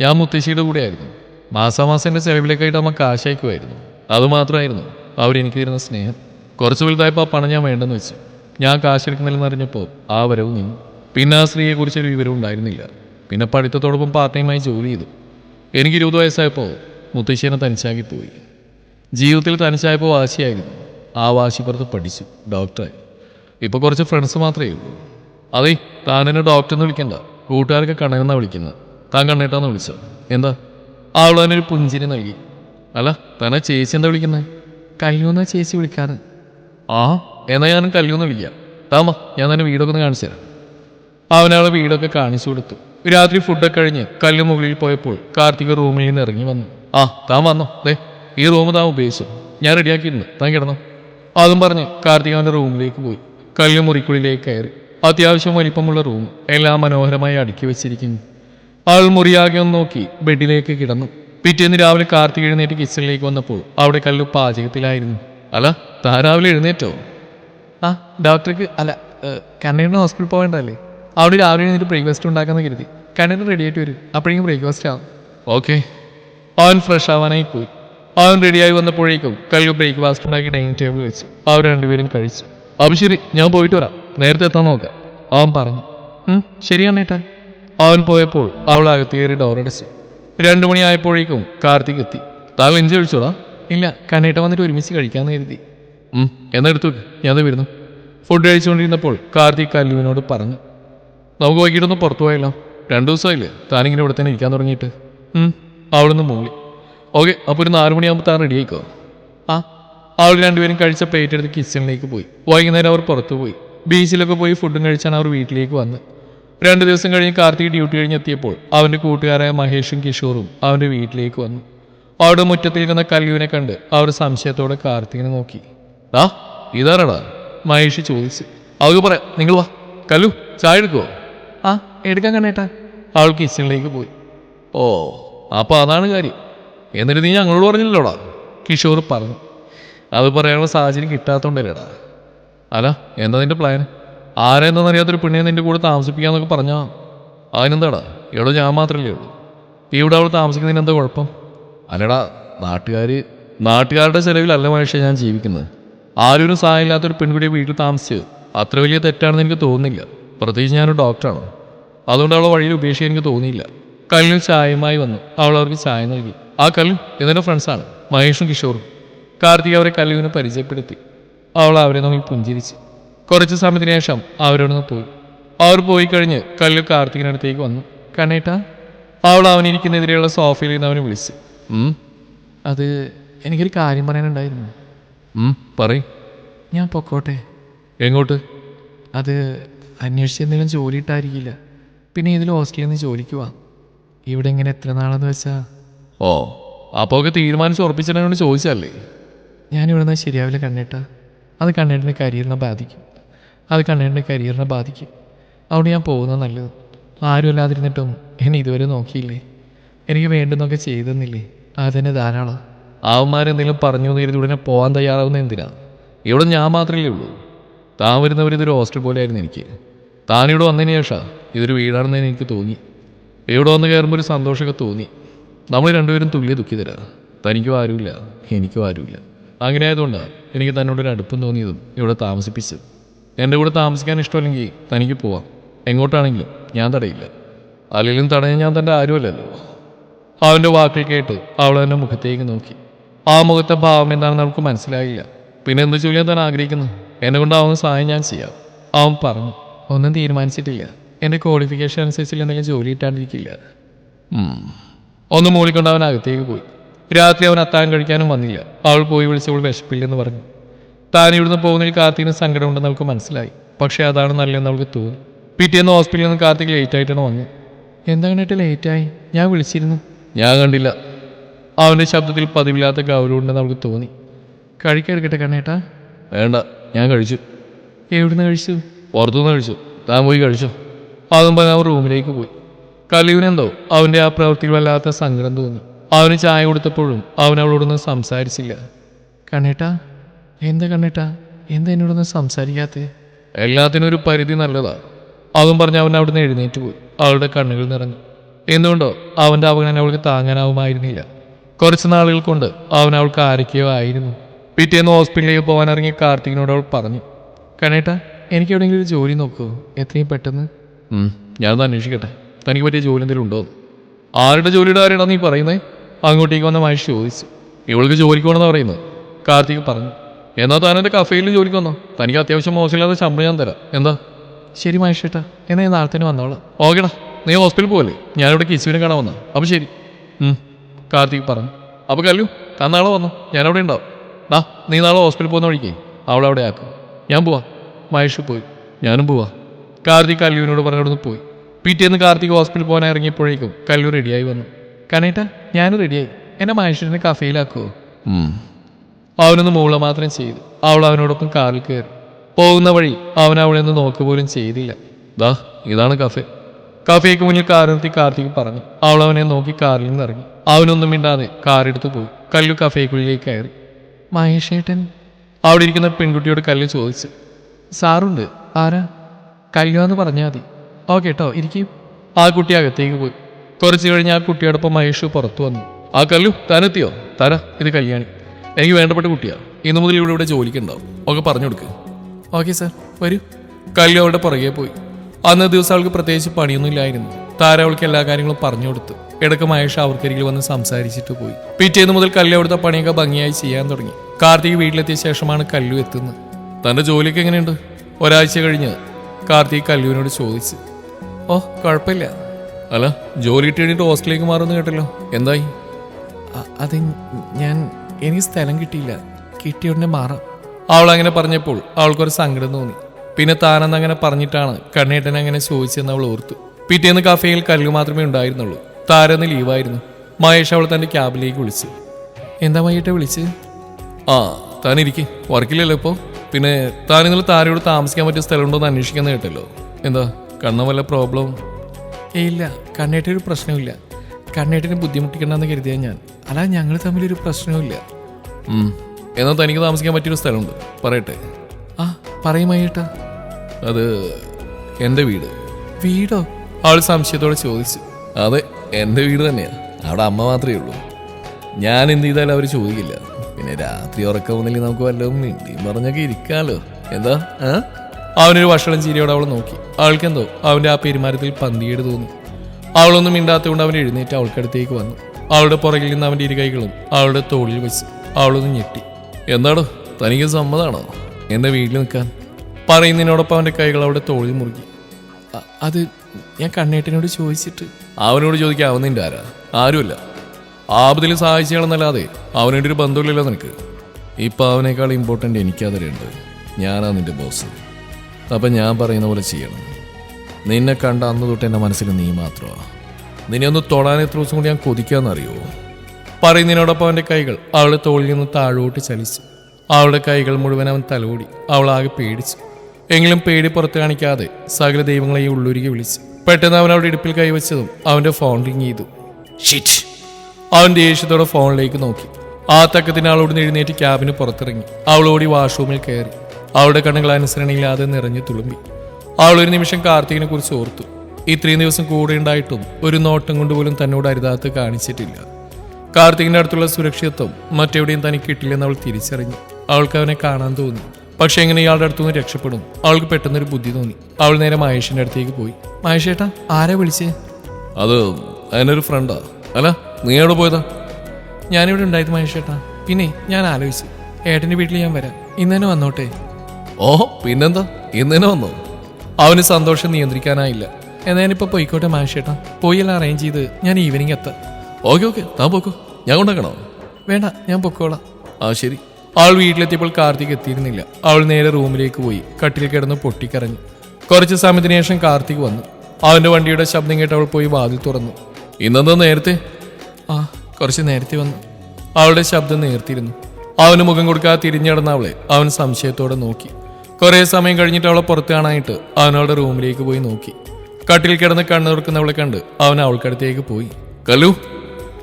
ഞാൻ മുത്തശ്ശിയുടെ കൂടെയായിരുന്നു. മാസാമാസം എന്റെ ചെലവിലേക്കായിട്ട് അമ്മ കാശ് അയക്കുമായിരുന്നു അതുമാത്രമായിരുന്നു അവരെനിക്ക് തരുന്ന സ്നേഹം. കുറച്ച് വലുതായപ്പോൾ ആ പണം ഞാൻ വേണ്ടെന്ന് വെച്ചു. ഞാൻ കാശെടുക്കുന്നില്ലെന്ന് അറിഞ്ഞപ്പോൾ ആ വരവ് നിന്നു. പിന്നെ ആ സ്ത്രീയെക്കുറിച്ചൊരു വിവരം ഉണ്ടായിരുന്നില്ല. പിന്നെ പഠിത്തത്തോടൊപ്പം പാർട്ട് ടൈമായി ജോലി ചെയ്തു. എനിക്ക് ഇരുപത് വയസ്സായപ്പോൾ മുത്തശ്ശിനെ തനിച്ചാക്കി പോയി. ജീവിതത്തിൽ തനിച്ചായപ്പോൾ വാശിയായിരുന്നു. ആ വാശി പുറത്ത് പഠിച്ചു ഡോക്ടറായി. ഇപ്പോൾ കുറച്ച് ഫ്രണ്ട്സ് മാത്രമേ ഉള്ളൂ. അതെ താൻ എന്നെ ഡോക്ടർ എന്ന് വിളിക്കണ്ട. കൂട്ടുകാരൊക്കെ കണ്ണനെന്നാണ് വിളിക്കുന്നത്. താൻ കണ്ണേട്ടാന്ന് വിളിച്ചോ? എന്താ? അവൾ തന്നെ ഒരു പുഞ്ചിരി നൽകി. അല്ല തന്നെ ചേച്ചി എന്താ വിളിക്കുന്നത് കല്യൂന്ന ചേച്ചി വിളിക്കാറ്? ആ എന്നാൽ ഞാനും കല്യൂന്ന് വിളിക്കാം. താമ ഞാൻ തന്നെ വീടൊക്കെ ഒന്ന് കാണിച്ചു തരാം. അവനവളെ വീടൊക്കെ കാണിച്ചു കൊടുത്തു. രാത്രി ഫുഡൊക്കെ കഴിഞ്ഞ് കല്ല് മുകളിൽ പോയപ്പോൾ കാർത്തിക് റൂമിൽ നിന്ന് ഇറങ്ങി വന്നു. ആ താൻ വന്നോ? ദേ. ഈ റൂം താൻ ഉപയോഗിച്ചു. ഞാൻ റെഡിയാക്കിയിട്ടുണ്ട്. താൻ കിടന്നു. അതും പറഞ്ഞ് കാർത്തികാവിന്റെ റൂമിലേക്ക് പോയി. കല്ല് മുറിക്കുള്ളിലേക്ക് കയറി. അത്യാവശ്യം വലിപ്പമുള്ള റൂം. എല്ലാം മനോഹരമായി അടുക്കി വെച്ചിരിക്കുന്നു. ആൾ മുറിയാകെ ഒന്ന് നോക്കി ബെഡിലേക്ക് കിടന്നു. പിറ്റേന്ന് രാവിലെ കാർത്തിക് എഴുന്നേറ്റ് കിച്ചണിലേക്ക് വന്നപ്പോൾ അവിടെ കല്ലു പാചകത്തിലായിരുന്നു. അല്ല താൻ രാവിലെ എഴുന്നേറ്റോ? ആ ഡോക്ടർക്ക് അല്ല കണ്ണീരിന് ഹോസ്പിറ്റൽ പോകേണ്ടല്ലേ അവിടെ രാവിലെ എഴുന്നേറ്റ് ബ്രേക്ക്ഫാസ്റ്റ് ഉണ്ടാക്കാന്ന് കരുതി. കണ്ണീർ റെഡി ആയിട്ട് വരും. അപ്പോഴേക്കും ബ്രേക്ക്ഫാസ്റ്റ് ആവും. ഓക്കെ. അവൻ ഫ്രഷ് ആവാനായി പോയി. അവൻ റെഡിയായി വന്നപ്പോഴേക്കും കഴിവ് ബ്രേക്ക്ഫാസ്റ്റ് ഉണ്ടാക്കി ഡൈനിങ് ടേബിൾ വെച്ച് അവർ രണ്ടുപേരും കഴിച്ചു. അപ്പം ശരി ഞാൻ പോയിട്ട് വരാം. നേരത്തെ എത്താൻ നോക്കാം. അവൻ പറഞ്ഞു. ശരിയാണേട്ടാ അവൻ പോയപ്പോൾ അവൾ കയറി ഡോറടച്ചു രണ്ടു മണിയായപ്പോഴേക്കും കാർത്തിക് എത്തി. താൻ ലഞ്ച് കഴിച്ചോടാ ഇല്ല കണ്ണേട്ട വന്നിട്ട് ഒരുമിച്ച് കഴിക്കാമെന്ന് കരുതി. എന്നാ എടുത്തു ഞാൻ വരുന്നു ഫുഡ് കഴിച്ചുകൊണ്ടിരുന്നപ്പോൾ കാർത്തിക് കല്ലുവിനോട് പറഞ്ഞു. നമുക്ക് വൈകിട്ടൊന്ന് പുറത്തു പോയല്ലോ രണ്ടു ദിവസമായില്ലേ താനിങ്ങനെ ഇവിടെ തന്നെ ഇരിക്കാൻ തുടങ്ങിയിട്ട്. അവിടുന്ന് മൂളി. ഓക്കെ അപ്പോൾ ഒരു നാല് മണിയാകുമ്പോൾ താൻ റെഡി ആയിക്കോ? ആ അവർ രണ്ടുപേരും കഴിച്ച പ്ലേറ്റ് എടുത്ത് കിച്ചണിലേക്ക് പോയി. വൈകുന്നേരം അവർ പുറത്തു പോയി. ബീച്ചിലൊക്കെ പോയി ഫുഡും കഴിച്ചാണ് അവർ വീട്ടിലേക്ക് വന്ന്. രണ്ട് ദിവസം കഴിഞ്ഞ് കാർത്തിക് ഡ്യൂട്ടി കഴിഞ്ഞ് എത്തിയപ്പോൾ അവന്റെ കൂട്ടുകാരായ മഹേഷും കിഷോറും അവന്റെ വീട്ടിലേക്ക് വന്നു. അവിടെ മുറ്റത്തിരിക്കുന്ന കല്ലുവിനെ കണ്ട് അവർ സംശയത്തോടെ കാർത്തികിനെ നോക്കി. ആ ഇതാരടാ? മഹേഷ് ചോദിച്ചു. അവൾക്ക് പറയാം നിങ്ങൾ വാ. കല്ലു ചായ എടുക്കുവോ? ആ എടുക്കാൻ കണ്ണേട്ടാ. അവൾ കിച്ചണിലേക്ക് പോയി. ഓ അപ്പോൾ അതാണ് കാര്യം. എന്നിട്ട് നീ ഞങ്ങളോട് പറഞ്ഞില്ലല്ലോടാ? കിഷോർ പറഞ്ഞു. അത് പറയാനുള്ള സാഹചര്യം കിട്ടാത്തതുകൊണ്ടല്ലേടാ അല്ല എന്താ നിന്റെ പ്ലാൻ ആരെന്താണെന്ന് അറിയാത്തൊരു പെണ്ണിനെ കൂടെ താമസിപ്പിക്കാന്നൊക്കെ പറഞ്ഞാ? അതിനെന്താടാ? ഇവിടെ ഞാൻ മാത്രമല്ലേ ഉള്ളൂ. ഇവിടെ അവിടെ താമസിക്കുന്നതിന് എന്താ കുഴപ്പം? അല്ലടാ നാട്ടുകാർ നാട്ടുകാരുടെ ചെലവിലല്ല മനുഷ്യ ഞാൻ ജീവിക്കുന്നത്. ആരൊരു സഹായമില്ലാത്തൊരു പെൺകുട്ടിയെ വീട്ടിൽ താമസിച്ച് അത്ര വലിയ തെറ്റാണെന്ന് എനിക്ക് തോന്നുന്നില്ല. പ്രത്യേകിച്ച് ഞാനൊരു ഡോക്ടറാണ് അതുകൊണ്ട് അവളെ വഴിയിൽ ഉപേക്ഷിക്കാൻ എനിക്ക് തോന്നിയില്ല. കല്ലിൽ ചായമായി വന്നു. അവൾ അവർക്ക് ചായ നൽകി. ആ കല്ലു ഇതെന്റെ ഫ്രണ്ട്സാണ് മഹേഷും കിഷോറും. കാർത്തിക് അവരെ കല്ലുവിനെ പരിചയപ്പെടുത്തി. അവൾ അവരെ നോക്കി പുഞ്ചിരിച്ച്. കുറച്ച് സമയത്തിന് ശേഷം അവരോടൊന്ന് പോയി. അവർ പോയി കഴിഞ്ഞ് കല്ലു കാർത്തികിനടുത്തേക്ക് വന്നു. കണ്ണേട്ടാ അവൾ അവനിരിക്കുന്നെതിരെയുള്ള സോഫയിൽ നിന്ന് അവനെ വിളിച്ച്. അത് എനിക്കൊരു കാര്യം പറയാനുണ്ടായിരുന്നു. പറയും. ഞാൻ പൊക്കോട്ടെ. എങ്ങോട്ട്? അത് അന്വേഷിച്ച് എന്തെങ്കിലും ജോലി ഇട്ടായിരിക്കില്ല. പിന്നെ ഇതിൽ ഹോസ്റ്റലിൽ നിന്ന് ജോലിക്ക് പോവാം ഇവിടെ ഇങ്ങനെ എത്ര നാളെന്ന് വെച്ചാ ഓ. അപ്പോൾ ഒക്കെ തീരുമാനിച്ച് ഉറപ്പിച്ചിട്ട് ചോദിച്ചല്ലേ ഞാനിവിടെ നിന്ന് ശരിയാവില്ല കണ്ണേട്ട. അത് കണ്ണേട്ടന്റെ കരിയറിനെ ബാധിക്കും. അത് കണ്ണേട്ടന്റെ കരിയറിനെ ബാധിക്കും. അവിടെ ഞാൻ പോകുന്നത് നല്ലത്. ആരും അല്ലാതിരുന്നിട്ടും എന്നെ ഇതുവരെ നോക്കിയില്ലേ? എനിക്ക് വേണ്ടുന്നൊക്കെ ചെയ്തെന്നില്ലേ? അതന്നെ ധാരാളം. അവന്മാരെന്തെങ്കിലും പറഞ്ഞു നേരിട്ട് ഉടനെ പോകാൻ തയ്യാറാവുന്ന എന്തിനാ? ഇവിടെ ഞാൻ മാത്രമല്ലേ ഉള്ളൂ. താൻ വരുന്നവർ ഇതൊരു ഹോസ്റ്റൽ പോലെയായിരുന്നു എനിക്ക്. താനിവിടെ വന്നതിന് ശേഷം ഇതൊരു വീടാണെന്ന് എനിക്ക് തോന്നി. ഇവിടെ വന്ന് കയറുമ്പോൾ ഒരു സന്തോഷമൊക്കെ തോന്നി. നമ്മൾ രണ്ടുപേരും തുല്യ ദുഃഖിതരാ. തനിക്കും ആരുമില്ല എനിക്കും ആരുമില്ല. അങ്ങനെ ആയതുകൊണ്ടാണ് എനിക്ക് തന്നോടൊരു അടുപ്പം തോന്നിയതും ഇവിടെ താമസിപ്പിച്ചത്. എന്റെ കൂടെ താമസിക്കാൻ ഇഷ്ടമല്ലെങ്കിൽ തനിക്ക് പോവാം. എങ്ങോട്ടാണെങ്കിലും ഞാൻ തടയില്ല. അല്ലെങ്കിലും തടയാൻ ഞാൻ തന്റെ ആരുമല്ലല്ലോ. അവന്റെ വാക്കിൽ കേട്ട് അവൾ എന്റെ മുഖത്തേക്ക് നോക്കി. ആ മുഖത്തെ ഭാവം എന്താണെന്ന് നമുക്ക് മനസ്സിലായില്ല. പിന്നെ എന്ത് ചോദിക്കാൻ താൻ ആഗ്രഹിക്കുന്നു എന്നെ കൊണ്ടാവുന്ന സഹായം ഞാൻ ചെയ്യാം. അവൻ പറഞ്ഞു ഒന്നും തീരുമാനിച്ചിട്ടില്ല. എന്റെ ക്വാളിഫിക്കേഷൻ അനുസരിച്ചില്ല എന്തെങ്കിലും ജോലി ഇട്ടാണ്ടിരിക്കില്ല ഉം. ഒന്ന് മൂളിക്കൊണ്ട് അവൻ അകത്തേക്ക് പോയി. രാത്രി അവൻ അത്താഴം കഴിക്കാനും വന്നില്ല. അവൾ പോയി വിളിച്ചവൾ വിശപ്പില്ലെന്ന് പറഞ്ഞു. താൻ ഇവിടുന്ന് പോകുന്നതിൽ കാർത്തികിന് സങ്കടമുണ്ടെന്ന് അവൾക്ക് മനസ്സിലായി. പക്ഷേ അതാണ് നല്ലതെന്ന് അവൾക്ക് തോന്നി. പിറ്റേന്ന് ഹോസ്പിറ്റലിൽ നിന്ന് കാർത്തിക് ലേറ്റ് ആയിട്ടാണ് വന്നത്. എന്താ കണ്ടിട്ട് ലേറ്റായി? ഞാൻ വിളിച്ചിരുന്നു. ഞാൻ കണ്ടില്ല. അവന്റെ ശബ്ദത്തിൽ പതിവില്ലാത്ത ഗൗരവമുണ്ടെന്ന് അവൾക്ക് തോന്നി. കഴിക്കെടുക്കട്ടെ കണ്ണേട്ടാ വേണ്ട ഞാൻ കഴിച്ചു. എവിടുന്ന് കഴിച്ചു? പുറത്തുനിന്ന് കഴിച്ചു. താൻ പോയി കഴിച്ചു. അതും പറഞ്ഞ് അവൻ റൂമിലേക്ക് പോയി. കലിയുനെന്തോ അവന്റെ ആ പ്രവൃത്തിയിൽ വല്ലാത്ത സങ്കടം തോന്നി. അവന് ചായ കൊടുത്തപ്പോഴും അവൻ അവളോടൊന്നും സംസാരിച്ചില്ല. കണ്ണേട്ടാ എന്താ കണ്ണേട്ടാ? എന്താ എന്നോടൊന്നും സംസാരിക്കാത്തേ? എല്ലാത്തിനും ഒരു പരിധി നല്ലതാ. അതും പറഞ്ഞ് അവൻ അവിടുന്ന് എഴുന്നേറ്റ് പോയി. അവളുടെ കണ്ണുകൾ നിറഞ്ഞു. എന്തുകൊണ്ടോ അവന്റെ അവഗണന അവൾക്ക് താങ്ങാനാവുമായിരുന്നില്ല. കുറച്ച് നാളുകൾ കൊണ്ട് അവൻ അവൾക്ക് ആരൊക്കെയോ ആയിരുന്നു. പിറ്റേന്ന് ഹോസ്പിറ്റലിലേക്ക് പോകാൻ ഇറങ്ങിയ കാർത്തികിനോട് അവൾ പറഞ്ഞു കണേട്ടാ എനിക്ക് എവിടെയെങ്കിലും ഒരു ജോലി നോക്കുമോ എത്രയും പെട്ടെന്ന്. ഞാനൊന്ന് അന്വേഷിക്കട്ടെ. തനിക്ക് പറ്റിയ ജോലി എന്തെങ്കിലും ഉണ്ടോ? ആരുടെ ജോലിയുടെ കാര്യമാണോ നീ പറയുന്നത് അങ്ങോട്ടേക്ക് വന്ന മഹേഷ് ചോദിച്ചു. ഇവൾക്ക് ജോലിക്ക് പോകണമെന്ന് പറയുന്നത്. കാർത്തിക് പറഞ്ഞു. എന്നാൽ താൻ എന്റെ കഫേയിൽ ജോലിക്ക് വന്നോ? തനിക്ക് അത്യാവശ്യം മോശമില്ലാതെ ശമ്പളം ഞാൻ തരാം. എന്താ? ശരി മഹേഷേട്ടാ എന്നാ ഞാൻ നാളെ തന്നെ വന്നോളാം. ഓക്കേടാ. നീ ഹോസ്പിറ്റലിൽ പോകല്ലേ ഞാനിവിടെ കിസുവിനെ കാണാൻ വന്ന അപ്പം ശരി. കാർത്തിക് പറഞ്ഞു. അപ്പോൾ കല്ലു താൻ നാളെ വന്നോ? ഞാനവിടെ ഉണ്ടാവും. ഡാ നീ നാളെ ഹോസ്പിറ്റലിൽ പോകുന്ന വഴിക്കേ. അവളവിടെ ആക്കും. ഞാൻ പോവാ. മഹേഷ് പോയി. ഞാനും പോവാ. കാർത്തിക് കല്ലുവിനോട് പറഞ്ഞിടന്ന് പോയി. പിറ്റേന്ന് കാർത്തിക് ഹോസ്പിറ്റലിൽ പോകാൻ ഇറങ്ങിയപ്പോഴേക്കും കല്ലു റെഡിയായി വന്നു. കനേട്ടാ ഞാനും റെഡിയായി എന്നെ മഹേശ്വരനെ കഫയിലാക്കുമോ അവനൊന്ന് മൂള മാത്രം ചെയ്തു. അവൾ അവനോടൊപ്പം കാറിൽ കയറി. പോകുന്ന വഴി അവൻ അവളെ ഒന്ന് നോക്കുക പോലും ചെയ്തില്ല. ദാ ഇതാണ് കഫേ. കഫേക്ക് മുന്നിൽ കാർ നിർത്തി കാർത്തിക് പറഞ്ഞു. അവൾ അവനെ നോക്കി കാറിൽ നിന്ന് ഇറങ്ങി. അവനൊന്നും മിണ്ടാതെ കാറെടുത്ത് പോയി. കല്ലു കഫേക്കുള്ളിലേക്ക് കയറി. മഹേഷേട്ടൻ? അവിടെ ഇരിക്കുന്ന പെൺകുട്ടിയോട് കല്ലു ചോദിച്ചു. സാറുണ്ട്. ആരാ? കല്ലു എന്ന് പറഞ്ഞാൽ മതി. ഓ കേട്ടോ ഇരിക്കും. ആ കുട്ടി അകത്തേക്ക് പോയി. കുറച്ച് കഴിഞ്ഞ് ആ കുട്ടിയോടൊപ്പം മഹേഷ് പുറത്തു വന്നു. ആ കല്ലു താനെത്തിയോ? തര ഇത് കല്യാണി. എനിക്ക് വേണ്ടപ്പെട്ട കുട്ടിയാ. ഇന്നു മുതൽ ഇവിടെ ഇവിടെ ജോലിക്ക് ഉണ്ടാവും. ഒക്കെ പറഞ്ഞു കൊടുക്ക്. Okay sir. വരൂ. കല്ലു അവളുടെ പുറകെ പോയി. അന്ന് ദിവസം അവൾക്ക് പ്രത്യേകിച്ച് പണിയൊന്നും ഇല്ലായിരുന്നു. താര അവൾക്ക് എല്ലാ കാര്യങ്ങളും പറഞ്ഞു കൊടുത്തു ഇടയ്ക്ക് മഹേഷ് അവർക്കരികിൽ വന്ന് സംസാരിച്ചിട്ട് പോയി. പിറ്റേന്ന് മുതൽ കല്ലു അവിടുത്തെ പണിയൊക്കെ ഭംഗിയായി ചെയ്യാൻ തുടങ്ങി. കാർത്തിക് വീട്ടിലെത്തിയ ശേഷമാണ് കല്ലു എത്തുന്നത്. തന്റെ ജോലിയൊക്കെ എങ്ങനെയുണ്ട്? ഒരാഴ്ച കഴിഞ്ഞ് കാർത്തിക് കല്ലുവിനോട് ചോദിച്ചു. ഓ കുഴപ്പമില്ല. അല്ല ജോലി കഴിഞ്ഞിട്ട് ഹോസ്റ്റലിലേക്ക് മാറുമെന്ന് കേട്ടല്ലോ. എന്തായി? അത് ഞാൻ എനിക്ക് സ്ഥലം കിട്ടിയില്ല. കിട്ടിയ ഉടനെ മാറാം. അവൾ അങ്ങനെ പറഞ്ഞപ്പോൾ അവൾക്കൊരു സങ്കടം തോന്നി. പിന്നെ താനെന്ന് അങ്ങനെ പറഞ്ഞിട്ടാണ് കണ്ണേട്ടൻ അങ്ങനെ ചോദിച്ചെന്ന് അവൾ ഓർത്തു. പിറ്റേന്ന് കഫേയിൽ കല്ലു മാത്രമേ ഉണ്ടായിരുന്നുള്ളൂ. താരന്ന് ലീവായിരുന്നു. മഹേഷ് അവൾ തന്റെ ക്യാബിലേക്ക് വിളിച്ചു. എന്താ മയ്യട്ടെ വിളിച്ച്? ആ താനിരിക്കെ. വർക്കില്ലല്ലോ ഇപ്പോൾ പിന്നെ താൻ ഇന്നലെ താരയോട് താമസിക്കാൻ പറ്റിയ സ്ഥലമുണ്ടോ എന്ന് അന്വേഷിക്കാന്ന് കേട്ടല്ലോ. എന്താ? കണ്ണ വല്ല പ്രോബ്ലം ഇല്ല കണ്ണേട്ടൊരു പ്രശ്നമില്ല കണ്ണേട്ടിനെ ബുദ്ധിമുട്ടിക്കണ്ടെന്ന് കരുതിയാൽ ഞാൻ. അല്ല ഞങ്ങൾ തമ്മിലൊരു പ്രശ്നവുമില്ല. എന്നാൽ തനിക്ക് താമസിക്കാൻ പറ്റിയൊരു സ്ഥലമുണ്ട്. പറയട്ടെ. ആ പറയുമായിട്ടാ അത് എന്റെ വീട്. വീടോ? ആൾ സംശയത്തോടെ ചോദിച്ചു. അതെ എന്റെ വീട് തന്നെയാണ് അവിടെ അമ്മ മാത്രമേ ഉള്ളൂ. ഞാൻ എന്ത് ചെയ്താലും അവർ ചോദിക്കില്ല. പിന്നെ രാത്രി ഉറക്കം വന്നില്ലെങ്കിൽ നമുക്ക് വല്ലതും മിണ്ടിയും പറഞ്ഞൊക്കെ ഇരിക്കാമല്ലോ എന്താ? ആ? അവനൊരു വഷളം ചിരിയോടെ അവൾ നോക്കി. അവൾക്കെന്തോ അവന്റെ ആ പെരുമാറ്റത്തിൽ പന്തിയേട് തോന്നി. അവളൊന്നും മിണ്ടാത്തതുകൊണ്ട് അവൻ എഴുന്നേറ്റ് അവൾക്കടുത്തേക്ക് വന്നു. അവളുടെ പുറകിൽ നിന്ന് അവന്റെ ഇരു കൈകളും അവളുടെ തോളിൽ വെച്ച് അവളൊന്ന് ഞെട്ടി. എന്താടോ തനിക്ക് സമ്മതാണോ എന്റെ വീട്ടിൽ നിൽക്കാൻ? പറയുന്നതിനോടൊപ്പം അവന്റെ കൈകൾ അവളുടെ തോളിൽ മുറുകി. അത് ഞാൻ കണ്ണേട്ടനോട് ചോദിച്ചിട്ട്. അവനോട് ചോദിക്കാൻ അവൻ നിന്റെ ആരാ? ആരുമല്ല. ആപത്തിൽ സഹായിച്ചാണെന്നല്ലാതെ അവനോടൊരു ബന്ധമില്ലല്ലോ നിനക്ക്. ഇപ്പം അവനേക്കാൾ ഇമ്പോർട്ടന്റ് എനിക്കതിലുണ്ട് ഞാനാ നിന്റെ ബോസ് അപ്പം ഞാൻ പറയുന്ന പോലെ ചെയ്യണം. നിന്നെ കണ്ട അന്ന് തൊട്ട് എന്റെ മനസ്സിൽ നീ മാത്രമാ. നിന്നെ ഒന്ന് തൊടാൻ എത്ര ദിവസം കൂടി ഞാൻ കൊതിക്കാന്നറിയോ? പറയുന്നതിനോടൊപ്പം അവന്റെ കൈകൾ അവളുടെ തോളിൽ നിന്ന് താഴോട്ട് ചലിച്ചു. അവളുടെ കൈകൾ മുഴുവൻ അവൻ തലോടി അവളാകെ പേടിച്ചു. എങ്കിലും പേടി പുറത്ത് കാണിക്കാതെ സകല ദൈവങ്ങളെയും ഉള്ളൊരുക്കി വിളിച്ചു. പെട്ടെന്ന് അവൻ അവളുടെ ഇടുപ്പിൽ കൈവച്ചതും അവന്റെ ഫോൺ റിങ് ചെയ്തു. ഷിറ്റ് അവൻ ദേഷ്യത്തോടെ ഫോണിലേക്ക് നോക്കി. ആ തക്കത്തിന് അവളോട് എഴുന്നേറ്റ് ക്യാബിന് പുറത്തിറങ്ങി. അവളോടി വാഷ്റൂമിൽ കയറി. അവളുടെ കണ്ണുകൾ അനുസരണയില്ലാതെ നിറഞ്ഞു തുളുമ്പി. അവൾ ഒരു നിമിഷം കാർത്തികിനെ കുറിച്ച് ഓർത്തു. ഇത്രയും ദിവസം കൂടെ ഉണ്ടായിട്ടും ഒരു നോട്ടം കൊണ്ടുപോലും തന്നോട് അരുതാത്ത് കാണിച്ചിട്ടില്ല. കാർത്തികിന്റെ അടുത്തുള്ള സുരക്ഷിതത്വം മറ്റെവിടെയും തനിക്ക് കിട്ടില്ലെന്ന് അവൾ തിരിച്ചറിഞ്ഞു. അവൾക്ക് അവനെ കാണാൻ തോന്നി. പക്ഷെ എങ്ങനെ ഇയാളുടെ അടുത്തുനിന്ന് രക്ഷപ്പെടും? അവൾക്ക് പെട്ടെന്നൊരു ബുദ്ധി തോന്നി. അവൾ നേരെ മഹേഷിന്റെ അടുത്തേക്ക് പോയി. മഹേഷേട്ടാ ആരാ വിളിച്ചേ? അത് അതിനൊരു ഫ്രണ്ടാ അല്ല നീ എവിടെ പോയതാ? ഞാനിവിടെ ഉണ്ടായത് മഹേഷേട്ടാ പിന്നെ ഞാൻ ആലോചിച്ചു. ഏട്ടന്റെ വീട്ടിൽ ഞാൻ വരാം. ഇന്ന് തന്നെ വന്നോട്ടെ? ഓ പിന്നെന്താ? ഇന്നിനെ വന്നു? അവന് സന്തോഷം നിയന്ത്രിക്കാനായില്ല. എന്നാ ഞാനിപ്പോ പോയിക്കോട്ടെ മാഷേട്ടാ. പോയി എല്ലാം അറേഞ്ച് ചെയ്ത് ഞാൻ ഈവനിങ് എത്ത. Okay okay. താ പോക്കോ. ഞാൻ കൊണ്ടാക്കണോ? വേണ്ട ഞാൻ പൊക്കോളാം. ആ ശരി. അവൾ വീട്ടിലെത്തിയപ്പോൾ കാർത്തിക് എത്തിയിരുന്നില്ല. അവൾ നേരെ റൂമിലേക്ക് പോയി. കട്ടിൽ കിടന്ന് പൊട്ടിക്കരഞ്ഞു. കുറച്ച് സമയത്തിന് ശേഷം കാർത്തിക് വന്നു. അവന്റെ വണ്ടിയുടെ ശബ്ദം കേട്ട് അവൾ പോയി വാതിൽ തുറന്നു. ഇന്നെന്താ നേരത്തെ? ആ കുറച്ച് നേരത്തെ വന്നു. അവളുടെ ശബ്ദം നേർത്തിരുന്നു അവന് മുഖം കൊടുക്കാതെ തിരിഞ്ഞടന്ന അവളെ അവൻ സംശയത്തോടെ നോക്കി. കുറെ സമയം കഴിഞ്ഞിട്ട് അവളെ പുറത്ത് കാണാനായിട്ട് അവൻ അവളുടെ റൂമിലേക്ക് പോയി നോക്കി. കട്ടിൽ കിടന്ന് കണ്ണുറക്കുന്നവളെ കണ്ട് അവൻ അവൾക്കടുത്തേക്ക് പോയി. കലു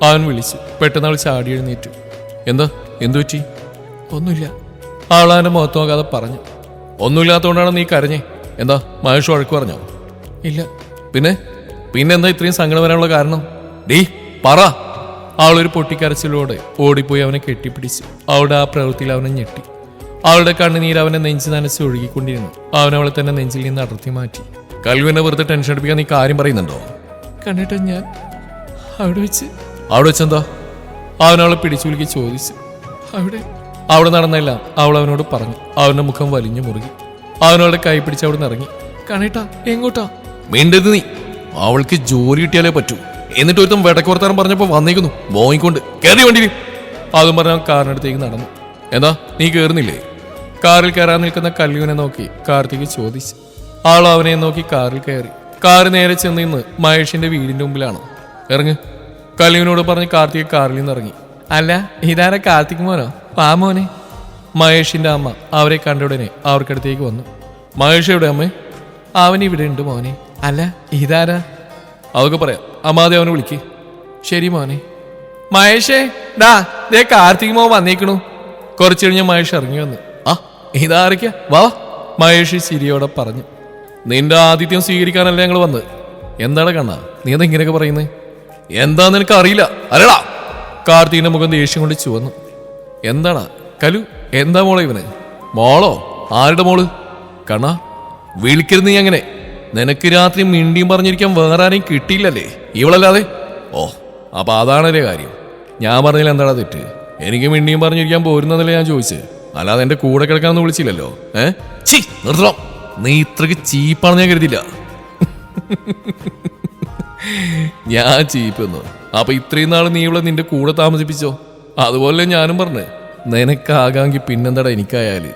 അവൻ വിളിച്ചു പെട്ടെന്ന് അവൾ ചാടി എഴുന്നേറ്റു. എന്താ എന്തു പറ്റി? ഒന്നുമില്ല. അവൾ അവന്റെ മുഖത്ത് നോക്കാതെ പറഞ്ഞു. ഒന്നുമില്ലാത്തതുകൊണ്ടാണ് നീ കരഞ്ഞേ. എന്താ മഹേഷ് വഴക്ക് പറഞ്ഞോ? ഇല്ല. പിന്നെ? പിന്നെ എന്താ ഇത്രയും സങ്കടം വരാനുള്ള കാരണം? ഡീ പറ. അവളൊരു പൊട്ടിക്കരച്ചിലൂടെ ഓടിപ്പോയി അവനെ കെട്ടിപ്പിടിച്ച്. അവളുടെ ആ പ്രവൃത്തിയിൽ അവനെ ഞെട്ടി. അവളുടെ കണ്ണുനീര് അവനെ നെഞ്ചു നനച്ച് ഒഴുകിക്കൊണ്ടിരുന്നു. അവൻ അവളെ തന്നെ നെഞ്ചിൽ നിന്ന് അടർത്തി മാറ്റി. കൽവിനെ വെറുതെ ടെൻഷൻ അടിപ്പിക്കാൻ നീ കാര്യം പറയുന്നുണ്ടോ? കണ്ടിട്ട് ഞാൻ അവിടെ വെച്ച് അവിടെ വെച്ചെന്താ? അവൻ അവളെ പിടിച്ചു വിളിക്ക് ചോദിച്ചു. അവിടെ അവിടെ നടന്നില്ല അവൾ അവനോട് പറഞ്ഞു. അവന്റെ മുഖം വലിഞ്ഞു മുറുകി. അവനവളുടെ കൈ പിടിച്ച് അവിടെ ഇറങ്ങി. കണിട്ടാ എങ്ങോട്ടാ? മിണ്ടത് നീ. അവൾക്ക് ജോലി കിട്ടിയാലേ പറ്റൂ. എന്നിട്ട് ഒരുത്തം വെടക്ക് വർത്താനം പറഞ്ഞപ്പോ വന്നേക്കുന്നു. മോങ്ങിക്കൊണ്ട് കയറി വണ്ടി. അതും പറഞ്ഞ കാറിനടുത്തേക്ക് നടന്നു. എന്താ നീ കേറുന്നില്ലേ? കാറിൽ കയറാൻ നിൽക്കുന്ന കല്ലുവിനെ നോക്കി കാർത്തിക് ചോദിച്ചു. ആൾ അവനെ നോക്കി കാറിൽ കയറി. കാർ നേരെ ചെന്ന് ഇന്ന് മഹേഷിന്റെ വീടിന്റെ മുമ്പിലാണ്. ഇറങ്ങ്. കല്ലുവിനോട് പറഞ്ഞ് കാർത്തിക് കാറിൽ നിന്ന് ഇറങ്ങി. അല്ല ഇതാരാ കാർത്തിക് മോനോ? പാമോനെ മഹേഷിന്റെ അമ്മ അവരെ കണ്ട ഉടനെ അവർക്കടുത്തേക്ക് വന്നു. മഹേഷ് എവിടെ അമ്മേ? അവൻ ഇവിടെ ഉണ്ട് മോനെ. അല്ല ഇതാരാ? അതൊക്കെ പറയാം. അമ്മാതെ അവനെ വിളിക്ക്. ശരി മോനെ. മഹേഷേ ഡാ ദേ കാർത്തിക് മോൻ വന്നേക്കണു. കുറച്ച് കഴിഞ്ഞ് മഹേഷ് ഇറങ്ങി വന്നു. ആ ഇതാരൊക്കെയാ വാ. മഹേഷി ചിരിയോടെ പറഞ്ഞു. നിന്റെ ആതിഥ്യം സ്വീകരിക്കാനല്ല ഞങ്ങൾ വന്നത്? എന്താണ് കണ്ണ? നീ എന്താ ഇങ്ങനെയൊക്കെ പറയുന്നത് എന്താന്ന് എനിക്ക് അറിയില്ല അരടാ കാർത്തികിന്റെ മുഖം ദേഷ്യം കൊണ്ട് ചുവന്നു. എന്താണ് കലു എന്താ മോളെ ഇവന്? മോളോ? ആരുടെ മോൾ? കണ്ണ വിളിക്കരുത് നീ അങ്ങനെ. നിനക്ക് രാത്രി മിണ്ടിയും പറഞ്ഞിരിക്കാൻ വേറെ ആരെയും കിട്ടിയില്ലല്ലേ? ഇവളല്ലാതെ? ഓ അപ്പൊ അതാണല്ലേ കാര്യം. ഞാൻ പറഞ്ഞില്ല എന്താടാ തെറ്റ്? എനിക്ക് മിണ്ടിയും പറഞ്ഞിരിക്കാൻ പോരുന്നതല്ലേ ഞാൻ ചോദിച്ചത്. അല്ലാതെ എന്റെ കൂടെ കിടക്കാന്ന് വിളിച്ചില്ലല്ലോ. ഏ? നിർത്തണം? നീ ഇത്രക്ക് ചീപ്പാണെന്ന് ഞാൻ കരുതില്ല ഞാൻ ചീപ്പെന്നു അപ്പൊ ഇത്രയും നാൾ നീ ഇവിടെ നിന്റെ കൂടെ താമസിപ്പിച്ചോ? അതുപോലെ ഞാനും പറഞ്ഞു. നിനക്കാകാങ്കി പിന്നെന്താടാ എനിക്കായാൽ?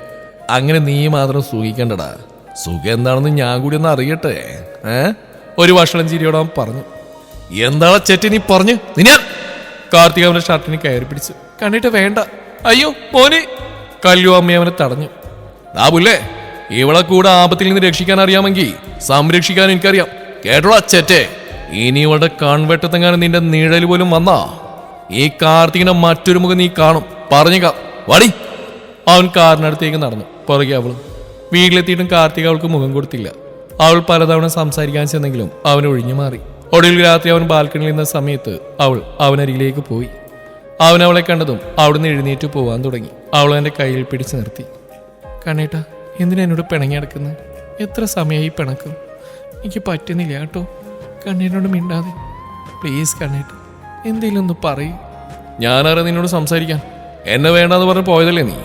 അങ്ങനെ നീ മാത്രം സുഖിക്കണ്ടടാ. സുഖം എന്താണെന്ന് ഞാൻ കൂടി ഒന്ന് അറിയട്ടെ. ഏ? ഒരു വഷളം ചിരിയോടാ പറഞ്ഞു. എന്താണ് ചെറ്റ് നീ പറഞ്ഞു? നിന്നെ? കാർത്തിക അവന്റെ ഷർട്ടിന് കയറി പിടിച്ചു. കണ്ടിട്ട് വേണ്ട. അയ്യോ മോനെ. കല്ലു അമ്മ അവനെ തടഞ്ഞു. ആ പുല്ലേ ഇവളെ കൂടെ ആപത്തിൽ നിന്ന് രക്ഷിക്കാൻ അറിയാമെങ്കിൽ സംരക്ഷിക്കാൻ എനിക്കറിയാം. കേട്ടോടാ ചെറ്റേ ഇനി ഇവളുടെ കൺവെട്ടത്തെങ്ങാനും നിന്റെ നിഴൽ പോലും വന്നാ ഈ കാർത്തികിന്റെ മറ്റൊരു മുഖം നീ കാണും. പറഞ്ഞു വാടി. അവൻ കാറിനടുത്തേക്ക് നടന്നു. പുറകെ അവൾ വീട്ടിലെത്തിയിട്ടും കാർത്തിക അവൾക്ക് മുഖം കൊടുത്തില്ല. അവൾ പലതവണ സംസാരിക്കാൻ ചെന്നെങ്കിലും അവൻ ഒഴിഞ്ഞു മാറി. ഒടുവിൽ രാത്രി അവൻ ബാൽക്കണിയിൽ നിന്ന സമയത്ത് അവൾ അവനരികിലേക്ക് പോയി. അവൻ അവളെ കണ്ടതും അവിടുന്ന് എഴുന്നേറ്റ് പോവാൻ തുടങ്ങി. അവൾ എന്റെ കയ്യിൽ പിടിച്ചു നിർത്തി. കണ്ണേട്ട എന്തിനാ എന്നോട് പിണങ്ങി അടക്കുന്നത് എത്ര സമയമായി പിണക്കും? എനിക്ക് പറ്റുന്നില്ല കേട്ടോ. കണ്ണേട്ടനോട് മിണ്ടാതെ. പ്ലീസ് കണ്ണേട്ട എന്തെങ്കിലും ഒന്ന് പറയൂ. ഞാനാരാ നിന്നോട് സംസാരിക്കാൻ എന്നെ വേണ്ടാന്ന് പറഞ്ഞ് പോയതല്ലേ നീ?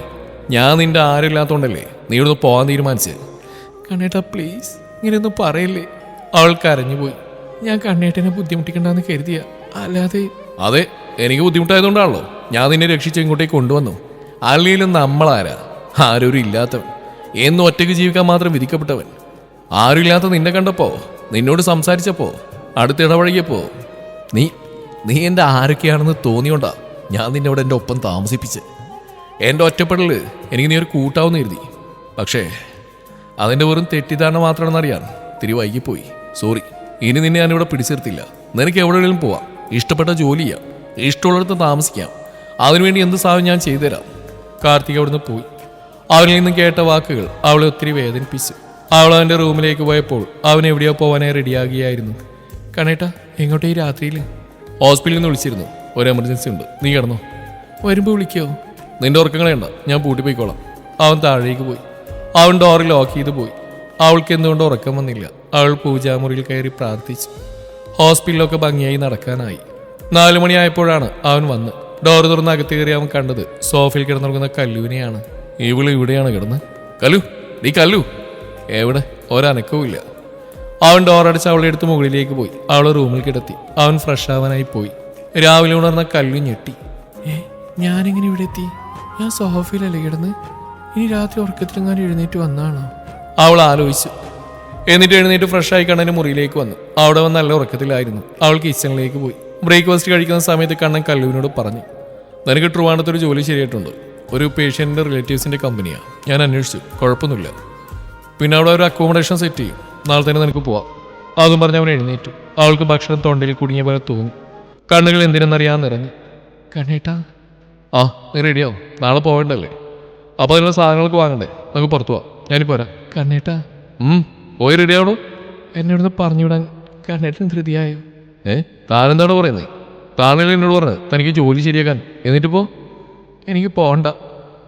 ഞാൻ നിന്റെ ആരുമില്ലാത്തോണ്ടല്ലേ നീ ഇവിടുന്ന് പോകാൻ തീരുമാനിച്ചത് കണ്ണേട്ട പ്ലീസ് ഇങ്ങനെയൊന്നും പറയല്ലേ. അവൾ കരഞ്ഞുപോയി. ഞാൻ കണ്ണേട്ടനെ ബുദ്ധിമുട്ടിക്കണ്ടെന്ന് കരുതിയ. അല്ലാതെ അതെ എനിക്ക് ബുദ്ധിമുട്ടായതുകൊണ്ടാണല്ലോ. ഞാൻ നിന്നെ രക്ഷിച്ച് ഇങ്ങോട്ടേക്ക് കൊണ്ടുവന്നു. അല്ലെങ്കിലും നമ്മളാരാ? ആരൊരു ഇല്ലാത്തവൻ. എന്നും ഒറ്റയ്ക്ക് ജീവിക്കാൻ മാത്രം വിധിക്കപ്പെട്ടവൻ. ആരുമില്ലാത്ത നിന്നെ കണ്ടപ്പോ നിന്നോട് സംസാരിച്ചപ്പോ അടുത്തിടപഴകിയപ്പോ നീ നീ എന്റെ ആരൊക്കെയാണെന്ന് തോന്നിയോണ്ടാ ഞാൻ നിന്നെ എന്റെ ഒപ്പം താമസിപ്പിച്ച്. എന്റെ ഒറ്റപ്പെടൽ എനിക്ക് നീ ഒരു കൂട്ടാവുന്ന കരുതി. പക്ഷേ അതിന്റെ വെറും തെറ്റിദ്ധാരണ മാത്രമാണെന്നറിയാം തിരി വൈകിപ്പോയി സോറി ഇനി നിന്നെ ഞാനിവിടെ പിടിച്ചിരുത്തില്ല. നിനക്ക് എവിടെയെങ്കിലും പോവാം. ഇഷ്ടപ്പെട്ട ജോലി ചെയ്യാം. ഇഷ്ടമുള്ളിടത്ത് താമസിക്കാം. അതിനുവേണ്ടി എന്ത് സാധനം ഞാൻ ചെയ്തുതരാം? കാർത്തിക് അവിടുന്ന് പോയി. അവനിൽ നിന്ന് കേട്ട വാക്കുകൾ അവളെ ഒത്തിരി വേദനിപ്പിച്ചു. അവൾ അവന്റെ റൂമിലേക്ക് പോയപ്പോൾ അവൻ എവിടെയോ പോവാനായി റെഡിയാകുകയായിരുന്നു. കണേട്ട എങ്ങോട്ടേ ഈ രാത്രിയിൽ? ഹോസ്പിറ്റലിൽ നിന്ന് വിളിച്ചിരുന്നു. ഒരു എമർജൻസി ഉണ്ട്. നീ കിടന്നോ. വരുമ്പോൾ വിളിക്കോ. നിന്റെ ഉറക്കങ്ങളേണ്ട ഞാൻ പൂട്ടി പോയിക്കോളാം. അവൻ താഴേക്ക് പോയി. അവൻ ഡോറിൽ ലോക്ക് ചെയ്ത് പോയി. അവൾക്ക് എന്തുകൊണ്ട് ഉറക്കം വന്നില്ല. അവൾ പൂജാമുറിയിൽ കയറി പ്രാർത്ഥിച്ചു. ഹോസ്പിറ്റലൊക്കെ ഭംഗിയായി നടക്കാനായി. നാലു മണിയായപ്പോഴാണ് അവൻ വന്ന്. ഡോർ തുറന്ന് അകത്ത് കയറി അവൻ കണ്ടത് സോഫയിൽ കിടന്നുറങ്ങുന്ന കല്ലുവിനെയാണ്. ഇവൾ ഇവിടെയാണ് കിടന്ന്. കല്ലു നീ കല്ലു. എവിടെ? ഒരനക്കവും അവൻ ഡോർ ഡോറടച്ച് അവളെ എടുത്ത് മുകളിലേക്ക് പോയി. അവളെ റൂമിൽ കിടത്തി. അവൻ ഫ്രഷ് ആവാനായി പോയി. രാവിലെ ഉണർന്ന കല്ലു ഞെട്ടി. ഏ ഞാനെങ്ങനെ ഇവിടെ എത്തി? ഞാൻ സോഫയിലല്ലേ കിടന്ന്? ഇനി രാത്രി ഉറക്കത്തിലെങ്ങാനും എഴുന്നേറ്റ് വന്നാണോ? അവൾ ആലോചിച്ചു. എന്നിട്ട് എഴുന്നേറ്റ് ഫ്രഷ് ആയി കണ്ണന്റെ മുറിയിലേക്ക് വന്നു. അവിടെ വന്ന് നല്ല ഉറക്കത്തിലായിരുന്നു. അവൾ കിച്ചണിലേക്ക് പോയി. ബ്രേക്ക്ഫാസ്റ്റ് കഴിക്കുന്ന സമയത്ത് കണ്ണൻ കല്ലുവിനോട് പറഞ്ഞു നിനക്ക് ട്രുവാണ്ടത്തൊരു ജോലി ശരിയായിട്ടുണ്ട്. ഒരു പേഷ്യന്റെ റിലേറ്റീവ്സിന്റെ കമ്പനിയാണ് ഞാൻ അന്വേഷിച്ചു. കുഴപ്പമൊന്നുമില്ല. പിന്നെ അവിടെ ഒരു അക്കോമഡേഷൻ സെറ്റ് ചെയ്യും. നാളെ തന്നെ നിനക്ക് പോവാം. അതും പറഞ്ഞ് അവൻ എഴുന്നേറ്റു. അവൾക്ക് ഭക്ഷണം തൊണ്ടയിൽ കുടുങ്ങിയ പോലെ തോന്നി. കണ്ണുകൾ എന്തിനെന്നറിയാൻ നിറഞ്ഞു. കണ്ണേട്ടാ. ആ നീ റെഡിയാവും നാളെ പോകണ്ടല്ലേ അപ്പോൾ അതിനുള്ള സാധനങ്ങൾക്ക് വാങ്ങണ്ടേ? നമുക്ക് പുറത്തു പോവാം. ഞാനിപ്പോൾ പോരാ കണ്ണേട്ടാ. പോയി റെഡിയാവണോ എന്നോട് പറഞ്ഞു വിടാൻ കണ്ണേട്ടൻ ധൃതിയായോ? ഏ? താനെന്താണ് പറയുന്നത്? താനല്ലേ എന്നോട് പറഞ്ഞത്? തനിക്ക് ജോലി ശരിയാക്കാൻ. എന്നിട്ട് പോ എനിക്ക് പോണ്ട.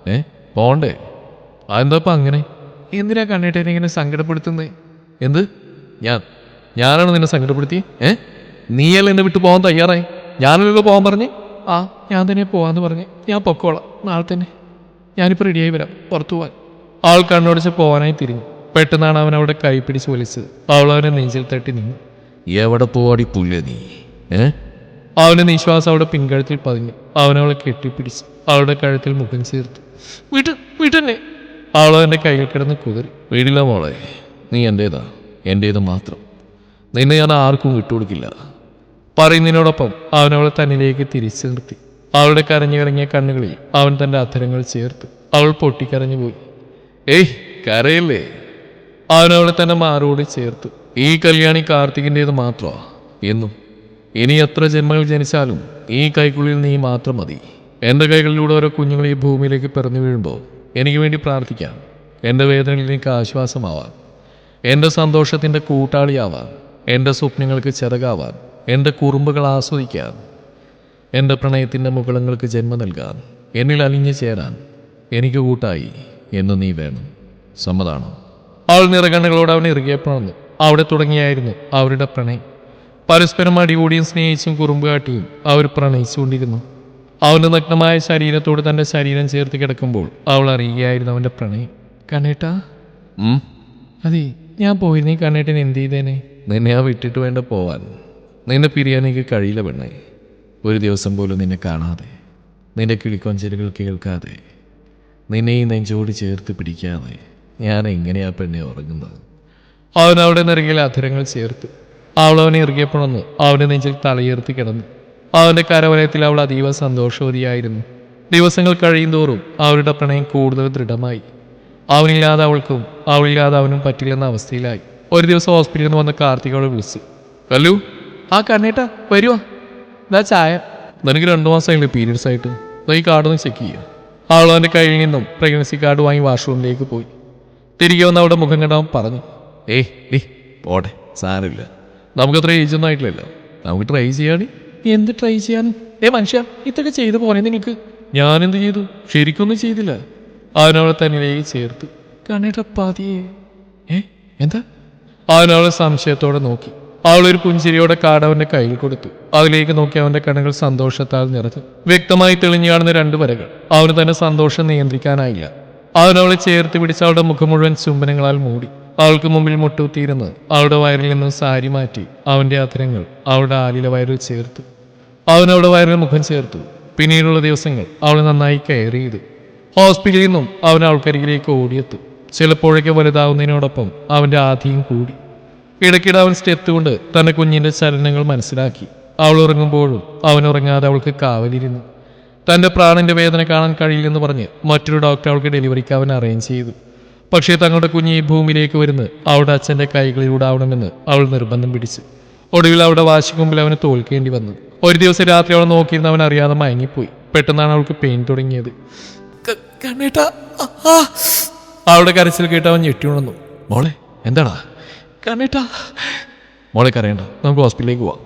ഏ? പോണ്ടേ? അതെന്താ ഇപ്പം അങ്ങനെ? എന്തിനാ കണ്ണേട്ടനെ ഇങ്ങനെ സങ്കടപ്പെടുത്തുന്നത് എന്ത്? ഞാൻ ഞാനാണ് നിന്നെ സങ്കടപ്പെടുത്തി ഏ? നീയല്ല എന്നെ വിട്ടു പോകാൻ തയ്യാറായി? ഞാനല്ലോ പോകാൻ പറഞ്ഞേ? ആ ഞാൻ തന്നെ പോവാന്ന് പറഞ്ഞ് ഞാൻ പൊക്കോളാം. നാളെ തന്നെ. ഞാനിപ്പോൾ റെഡിയായി വരാം. പുറത്തു പോവാൻ. ആൾ കണ്ണോടിച്ച് പോവാനായി തിരിഞ്ഞു. പെട്ടെന്നാണ് അവൻ അവിടെ കൈ പിടിച്ച് വലിച്ചത്. അവൾ അവനെ നെഞ്ചിൽ തട്ടി നിന്നു. എവിടെ പോവാടി പുല്ല നീ? ഏ? അവന്റെ നിശ്വാസം അവളുടെ പിൻകഴുത്തിൽ പതിഞ്ഞു. അവൻ അവളെ കെട്ടിപ്പിടിച്ചു. അവളുടെ കഴുത്തിൽ മുഖം ചേർത്തു. വീട്ട് വീട്ടന്നെ അവൾ എന്റെ കയ്യിൽ കിടന്ന് കുതിരി. വീടില്ല മോളെ. നീ എന്റേതാ എന്റേത് മാത്രം. നിന്നെ ഞാൻ ആർക്കും വിട്ടുകൊടുക്കില്ല. പറയുന്നതിനോടൊപ്പം അവനവളെ അവളെ തന്നിലേക്ക് തിരിച്ചു നിർത്തി. അവളുടെ കരഞ്ഞു കറങ്ങിയ കണ്ണുകളിൽ അവൻ തന്റെ അധരങ്ങൾ ചേർത്ത്. അവൾ പൊട്ടിക്കരഞ്ഞു പോയി. ഏയ് കരയല്ലേ? അവനവളെ അവളെ തന്നെ മാറോട് ചേർത്തു. ഈ കല്യാണി കാർത്തികിന്റേത് മാത്രമാ എന്നും. ഇനി എത്ര ജന്മങ്ങൾ ജനിച്ചാലും ഈ കൈക്കുള്ളിൽ നീ മാത്രം മതി. എന്റെ കൈകളിലൂടെ ഓരോ കുഞ്ഞുങ്ങൾ ഈ ഭൂമിയിലേക്ക് പിറന്നു വീഴുമ്പോൾ എനിക്ക് വേണ്ടി പ്രാർത്ഥിക്കാം. എന്റെ വേദനയിൽ എനിക്ക് ആശ്വാസമാവാം. എന്റെ സന്തോഷത്തിന്റെ കൂട്ടാളിയാവാം. എന്റെ സ്വപ്നങ്ങൾക്ക് ചിറകാവാൻ എന്റെ കുറുമ്പുകൾ ആസ്വദിക്കാൻ എന്റെ പ്രണയത്തിന്റെ മുകളങ്ങൾക്ക് ജന്മം നൽകാൻ എന്നിൽ അലിഞ്ഞു ചേരാൻ എനിക്ക് കൂട്ടായി എന്ന് നീ വേണം. സമ്മതാണോ അവൾ നിറകണ്ണുകളോട് അവൻ ഇറുകിയപ്പോഴാണ് അവിടെ തുടങ്ങിയായിരുന്നു അവരുടെ പ്രണയം. പരസ്പരം അടികൂടിയും സ്നേഹിച്ചും കുറുമ്പ് കാട്ടിയും അവർ പ്രണയിച്ചുകൊണ്ടിരുന്നു. അവന്റെ നഗ്നമായ ശരീരത്തോട് തന്റെ ശരീരം ചേർത്ത് കിടക്കുമ്പോൾ അവൾ അറിയുകയായിരുന്നു അവന്റെ പ്രണയം. കണ്ണേട്ടാ. അതെ ഞാൻ പോയിരുന്നേ. കണ്ണേട്ടൻ എന്ത് ചെയ്തേനെ? നിന്നെ ആ വിട്ടിട്ട് വേണ്ട പോവാൻ. നിന്നെ പിരിയാൻ എനിക്ക് കഴിയില്ല പെണ്ണേ. ഒരു ദിവസം പോലും നിന്നെ കാണാതെ. നിന്റെ കിളിക്കൊഞ്ചലുകൾ കേൾക്കാതെ. നിന്നെ ഈ നെഞ്ചോട് ചേർത്ത് പിടിക്കാതെ. ഞാൻ എങ്ങനെയാ പെണ്ണെ ഉറങ്ങുന്നത്? അവൻ അവിടെ നിറങ്ങിയ അധരങ്ങൾ ചേർത്ത്. അവൾ അവനെ ഇറുകിയപ്പോഴൊന്ന് അവന്റെ നെഞ്ചിൽ തലയുയർത്തി കിടന്നു. അവന്റെ കരവലയത്തിൽ അവൾ അതീവ സന്തോഷവതിയായിരുന്നു. ദിവസങ്ങൾ കഴിയുന്തോറും അവരുടെ പ്രണയം കൂടുതൽ ദൃഢമായി. അവനില്ലാതെ അവൾക്കും അവളില്ലാതെ അവനും പറ്റില്ലെന്ന അവസ്ഥയിലായി. ഒരു ദിവസം ഹോസ്പിറ്റലിൽ നിന്ന് വന്ന കാർത്തിക അവളെ വിളിച്ചു. കല്ലു? ആ കണ്ണേട്ടാ വരുവാ? ഇതാ ചായ. നിനക്ക് രണ്ടു മാസമായില്ലേ പീരീഡ്സ് ആയിട്ട്. നീ ഈ കാർഡ് ഒന്ന് ചെക്ക് ചെയ്യുക അവൾ അവന്റെ കയ്യിൽ നിന്നും പ്രഗ്നൻസി കാർഡ് വാങ്ങി വാഷ്റൂമിലേക്ക് പോയി. തിരികെ വന്ന് അവിടെ മുഖം കണ്ടവൻ പറഞ്ഞു. ഏയ് ഡേ പോട്ടെ സാരമില്ല. നമുക്കത്ര ഏജ് ഒന്നും നമുക്ക് ട്രൈ ചെയ്യാടി. എന്ത് ട്രൈ ചെയ്യാൻ? ഏ മനുഷ്യ ഇതൊക്കെ ചെയ്തു പോനെ നിങ്ങൾക്ക് ഞാനെന്ത് ചെയ്തു? ശരിക്കൊന്നും ചെയ്തില്ല. അവനവളെ തന്നിലേക്ക് ചേർത്ത്. കണ്ണിട്ട പതിയെ. ഏ എന്താ? അവനവളെ സംശയത്തോടെ നോക്കി. അവളൊരു പുഞ്ചിരിയോടെ കാർഡ് അവന്റെ കയ്യിൽ കൊടുത്തു. അതിലേക്ക് നോക്കി അവന്റെ കണ്ണുകൾ സന്തോഷത്താൽ നിറഞ്ഞു. വ്യക്തമായി തെളിഞ്ഞു കാണുന്ന രണ്ട് വരകൾ. അവന് തന്നെ സന്തോഷം നിയന്ത്രിക്കാനായില്ല. അവനവളെ ചേർത്ത് പിടിച്ച് അവളുടെ മുഖം മുഴുവൻ ചുംബനങ്ങളാൽ മൂടി. അവൾക്ക് മുമ്പിൽ മുട്ടുകുത്തിയിരുന്ന് അവളുടെ വയറിൽ നിന്നും സാരി മാറ്റി അവന്റെ അധരങ്ങൾ അവളുടെ ആലിലെ വയറിൽ ചേർത്തു. അവൻ അവളുടെ വയറിൽ മുഖം ചേർത്തു. പിന്നീടുള്ള ദിവസങ്ങൾ അവൾ നന്നായി കെയർ ചെയ്തു. ഹോസ്പിറ്റലിൽ നിന്നും അവൻ അവൾക്കരികിലേക്ക് ഓടിയെത്തും. ചിലപ്പോഴൊക്കെ വലുതാവുന്നതിനോടൊപ്പം അവന്റെ ആധിയും കൂടി. ഇടയ്ക്കിടെ അവൻ സ്റ്റെത്ത് കൊണ്ട് തന്റെ കുഞ്ഞിന്റെ ചലനങ്ങൾ മനസ്സിലാക്കി. അവൾ ഉറങ്ങുമ്പോഴും അവൻ ഉറങ്ങാതെ അവൾക്ക് കാവലിരുന്നു. തന്റെ പ്രാണിന്റെ വേദന കാണാൻ കഴിയില്ലെന്ന് പറഞ്ഞ് മറ്റൊരു ഡോക്ടർ അവൾക്ക് ഡെലിവറിക്ക് അവൻ അറേഞ്ച് ചെയ്തു. പക്ഷേ തങ്ങളുടെ കുഞ്ഞ് ഈ ഭൂമിയിലേക്ക് വരുന്നത് അവളുടെ അച്ഛന്റെ കൈകളിലൂടെ ആവണമെന്ന് അവൾ നിർബന്ധം പിടിച്ചു. ഒടുവിൽ അവളുടെ വാശിക്ക് മുമ്പിൽ അവന് തോൽക്കേണ്ടി വന്നു. ഒരു ദിവസം രാത്രി അവളെ നോക്കിയിരുന്ന അവൻ അറിയാതെ മയങ്ങിപ്പോയി. പെട്ടെന്നാണ് അവൾക്ക് പെയിൻ തുടങ്ങിയത്. അവളുടെ കരച്ചിൽ കേട്ട് അവൻ ഞെട്ടി ഉണർന്നു. മോളെ എന്താടാ? കണ്ണേട്ടാ. മോളെ കരയണ്ട. നമുക്ക് ഹോസ്പിറ്റലിലേക്ക് പോവാം.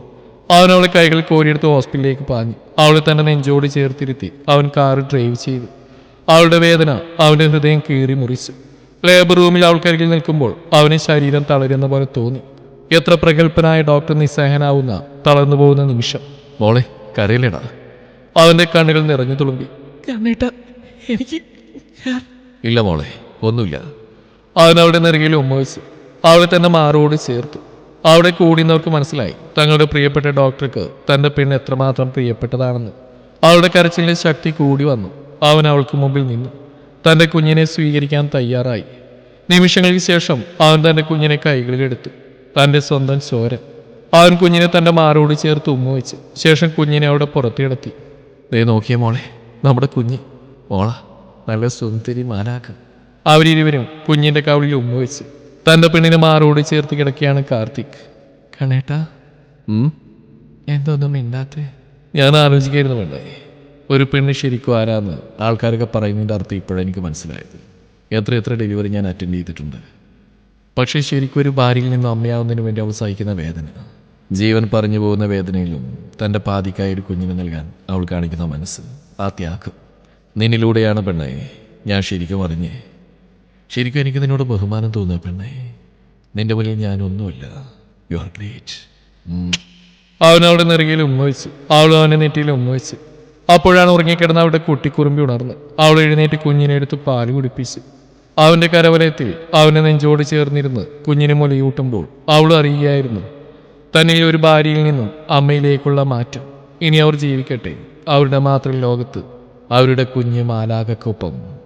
അവൻ അവളെ കൈകൾ കോരിയെടുത്ത് ഹോസ്പിറ്റലിലേക്ക് പാഞ്ഞു. അവളെ തന്നെ നെഞ്ചോട് ചേർത്തിരുത്തി അവൻ കാറ് ഡ്രൈവ് ചെയ്തു. അവളുടെ വേദന അവന്റെ ഹൃദയം കീറി മുറിച്ചു. ലേബർ റൂമിൽ അവൾക്കരികിൽ നിൽക്കുമ്പോൾ അവന് ശരീരം തളരുന്ന പോലെ തോന്നി. എത്ര പ്രഗത്ഭനായ ഡോക്ടർ നിസ്സഹനാവുന്ന തളർന്നു പോകുന്ന നിമിഷം. മോളെ കരയിലടാ. അവന്റെ കണ്ണുകൾ നിറഞ്ഞു തുളുമ്പി. എനിക്ക് ഇല്ല മോളെ ഒന്നുമില്ല. അവൻ അവളുടെ നെറുകയിൽ ഉമ്മവച്ചു അവളെ തന്നെ മാറോട് ചേർത്തു. അവിടെ കൂടിയവർക്ക് മനസ്സിലായി തങ്ങളുടെ പ്രിയപ്പെട്ട ഡോക്ടർക്ക് തന്റെ പെണ്ണ് എത്രമാത്രം പ്രിയപ്പെട്ടതാണെന്ന്. അവളുടെ കരച്ചിലിന്റെ ശക്തി കൂടി വന്നു. അവൻ അവൾക്ക് മുമ്പിൽ നിന്നു. തന്റെ കുഞ്ഞിനെ സ്വീകരിക്കാൻ തയ്യാറായി. നിമിഷങ്ങൾക്ക് ശേഷം അവൻ തന്റെ കുഞ്ഞിനെ കൈകളിലെടുത്തു തന്റെ സ്വന്തം ചോര അവൻ കുഞ്ഞിനെ തന്റെ മാറോട് ചേർത്ത് ഉമ്മ വെച്ച്. ശേഷം കുഞ്ഞിനെ അവിടെ പുറത്തിടത്തി. ദേ നോക്കിയ മോളെ നമ്മുടെ കുഞ്ഞ്. മോള നല്ല സുന്ദരി മാനാക്ക. അവരിരുവരും കുഞ്ഞിന്റെ കവിളിൽ ഉമ്മ വെച്ച്. തന്റെ പെണ്ണിനെ മാറോട് ചേർത്ത് കിടക്കുകയാണ് കാർത്തിക്. കണേട്ടാ എന്തോന്നും മിണ്ടാത്തേ? ഞാൻ ആലോചിക്കായിരുന്നു വേണ്ടേ ഒരു പെണ്ണ് ശരിക്കും ആരാന്ന് ആൾക്കാരൊക്കെ പറയുന്നതിന്റെ അർത്ഥം ഇപ്പോഴാണ് എനിക്ക് മനസ്സിലായത്. എത്ര എത്ര ഡെലിവറി ഞാൻ അറ്റൻഡ് ചെയ്തിട്ടുണ്ട്. പക്ഷേ ശരിക്കും ഒരു ഭാര്യയിൽ നിന്ന് അമ്മയാവുന്നതിന് വേണ്ടി അവൾ സഹിക്കുന്ന വേദന ജീവൻ പറഞ്ഞു പോകുന്ന വേദനയിലും തന്റെ പാതിക്കായ ഒരു കുഞ്ഞിനെ നൽകാൻ അവൾ കാണിക്കുന്ന മനസ്സ് ആ ത്യാഗം. നിന്നിലൂടെയാണ് പെണ്ണെ ഞാൻ ശരിക്കും അറിഞ്ഞേ. ശരിക്കും എനിക്ക് നിന്നോട് ബഹുമാനം തോന്നുക പെണ്ണെ. നിന്റെ മുന്നിൽ ഞാനൊന്നുമില്ല. യു ആർ ഗ്രേറ്റ് അവൻ അവിടെ ഉമ്മ വെച്ചു. അവൾ അവനെ നെറ്റിയിൽ ഉമ്മ വെച്ചു. അപ്പോഴാണ് ഉറങ്ങിക്കിടന്ന അവിടെ കുട്ടിക്കുറുമ്പി ഉണർന്ന്. അവൾ എഴുന്നേറ്റ് കുഞ്ഞിനെ എടുത്ത് പാൽ കുടിപ്പിച്ച്. അവന്റെ കരവലയത്തിൽ അവനെ നെഞ്ചോട് ചേർന്നിരുന്ന് കുഞ്ഞിനെ മുലയൂട്ടുമ്പോൾ അവൾ അറിയുകയായിരുന്നു തന്നെ ഒരു ഭാര്യയിൽ നിന്നും അമ്മയിലേക്കുള്ള മാറ്റം. ഇനി അവർ ജീവിക്കട്ടെ. അവരുടെ മാത്രം ലോകത്ത് അവരുടെ കുഞ്ഞ് മാലാകക്കൊപ്പം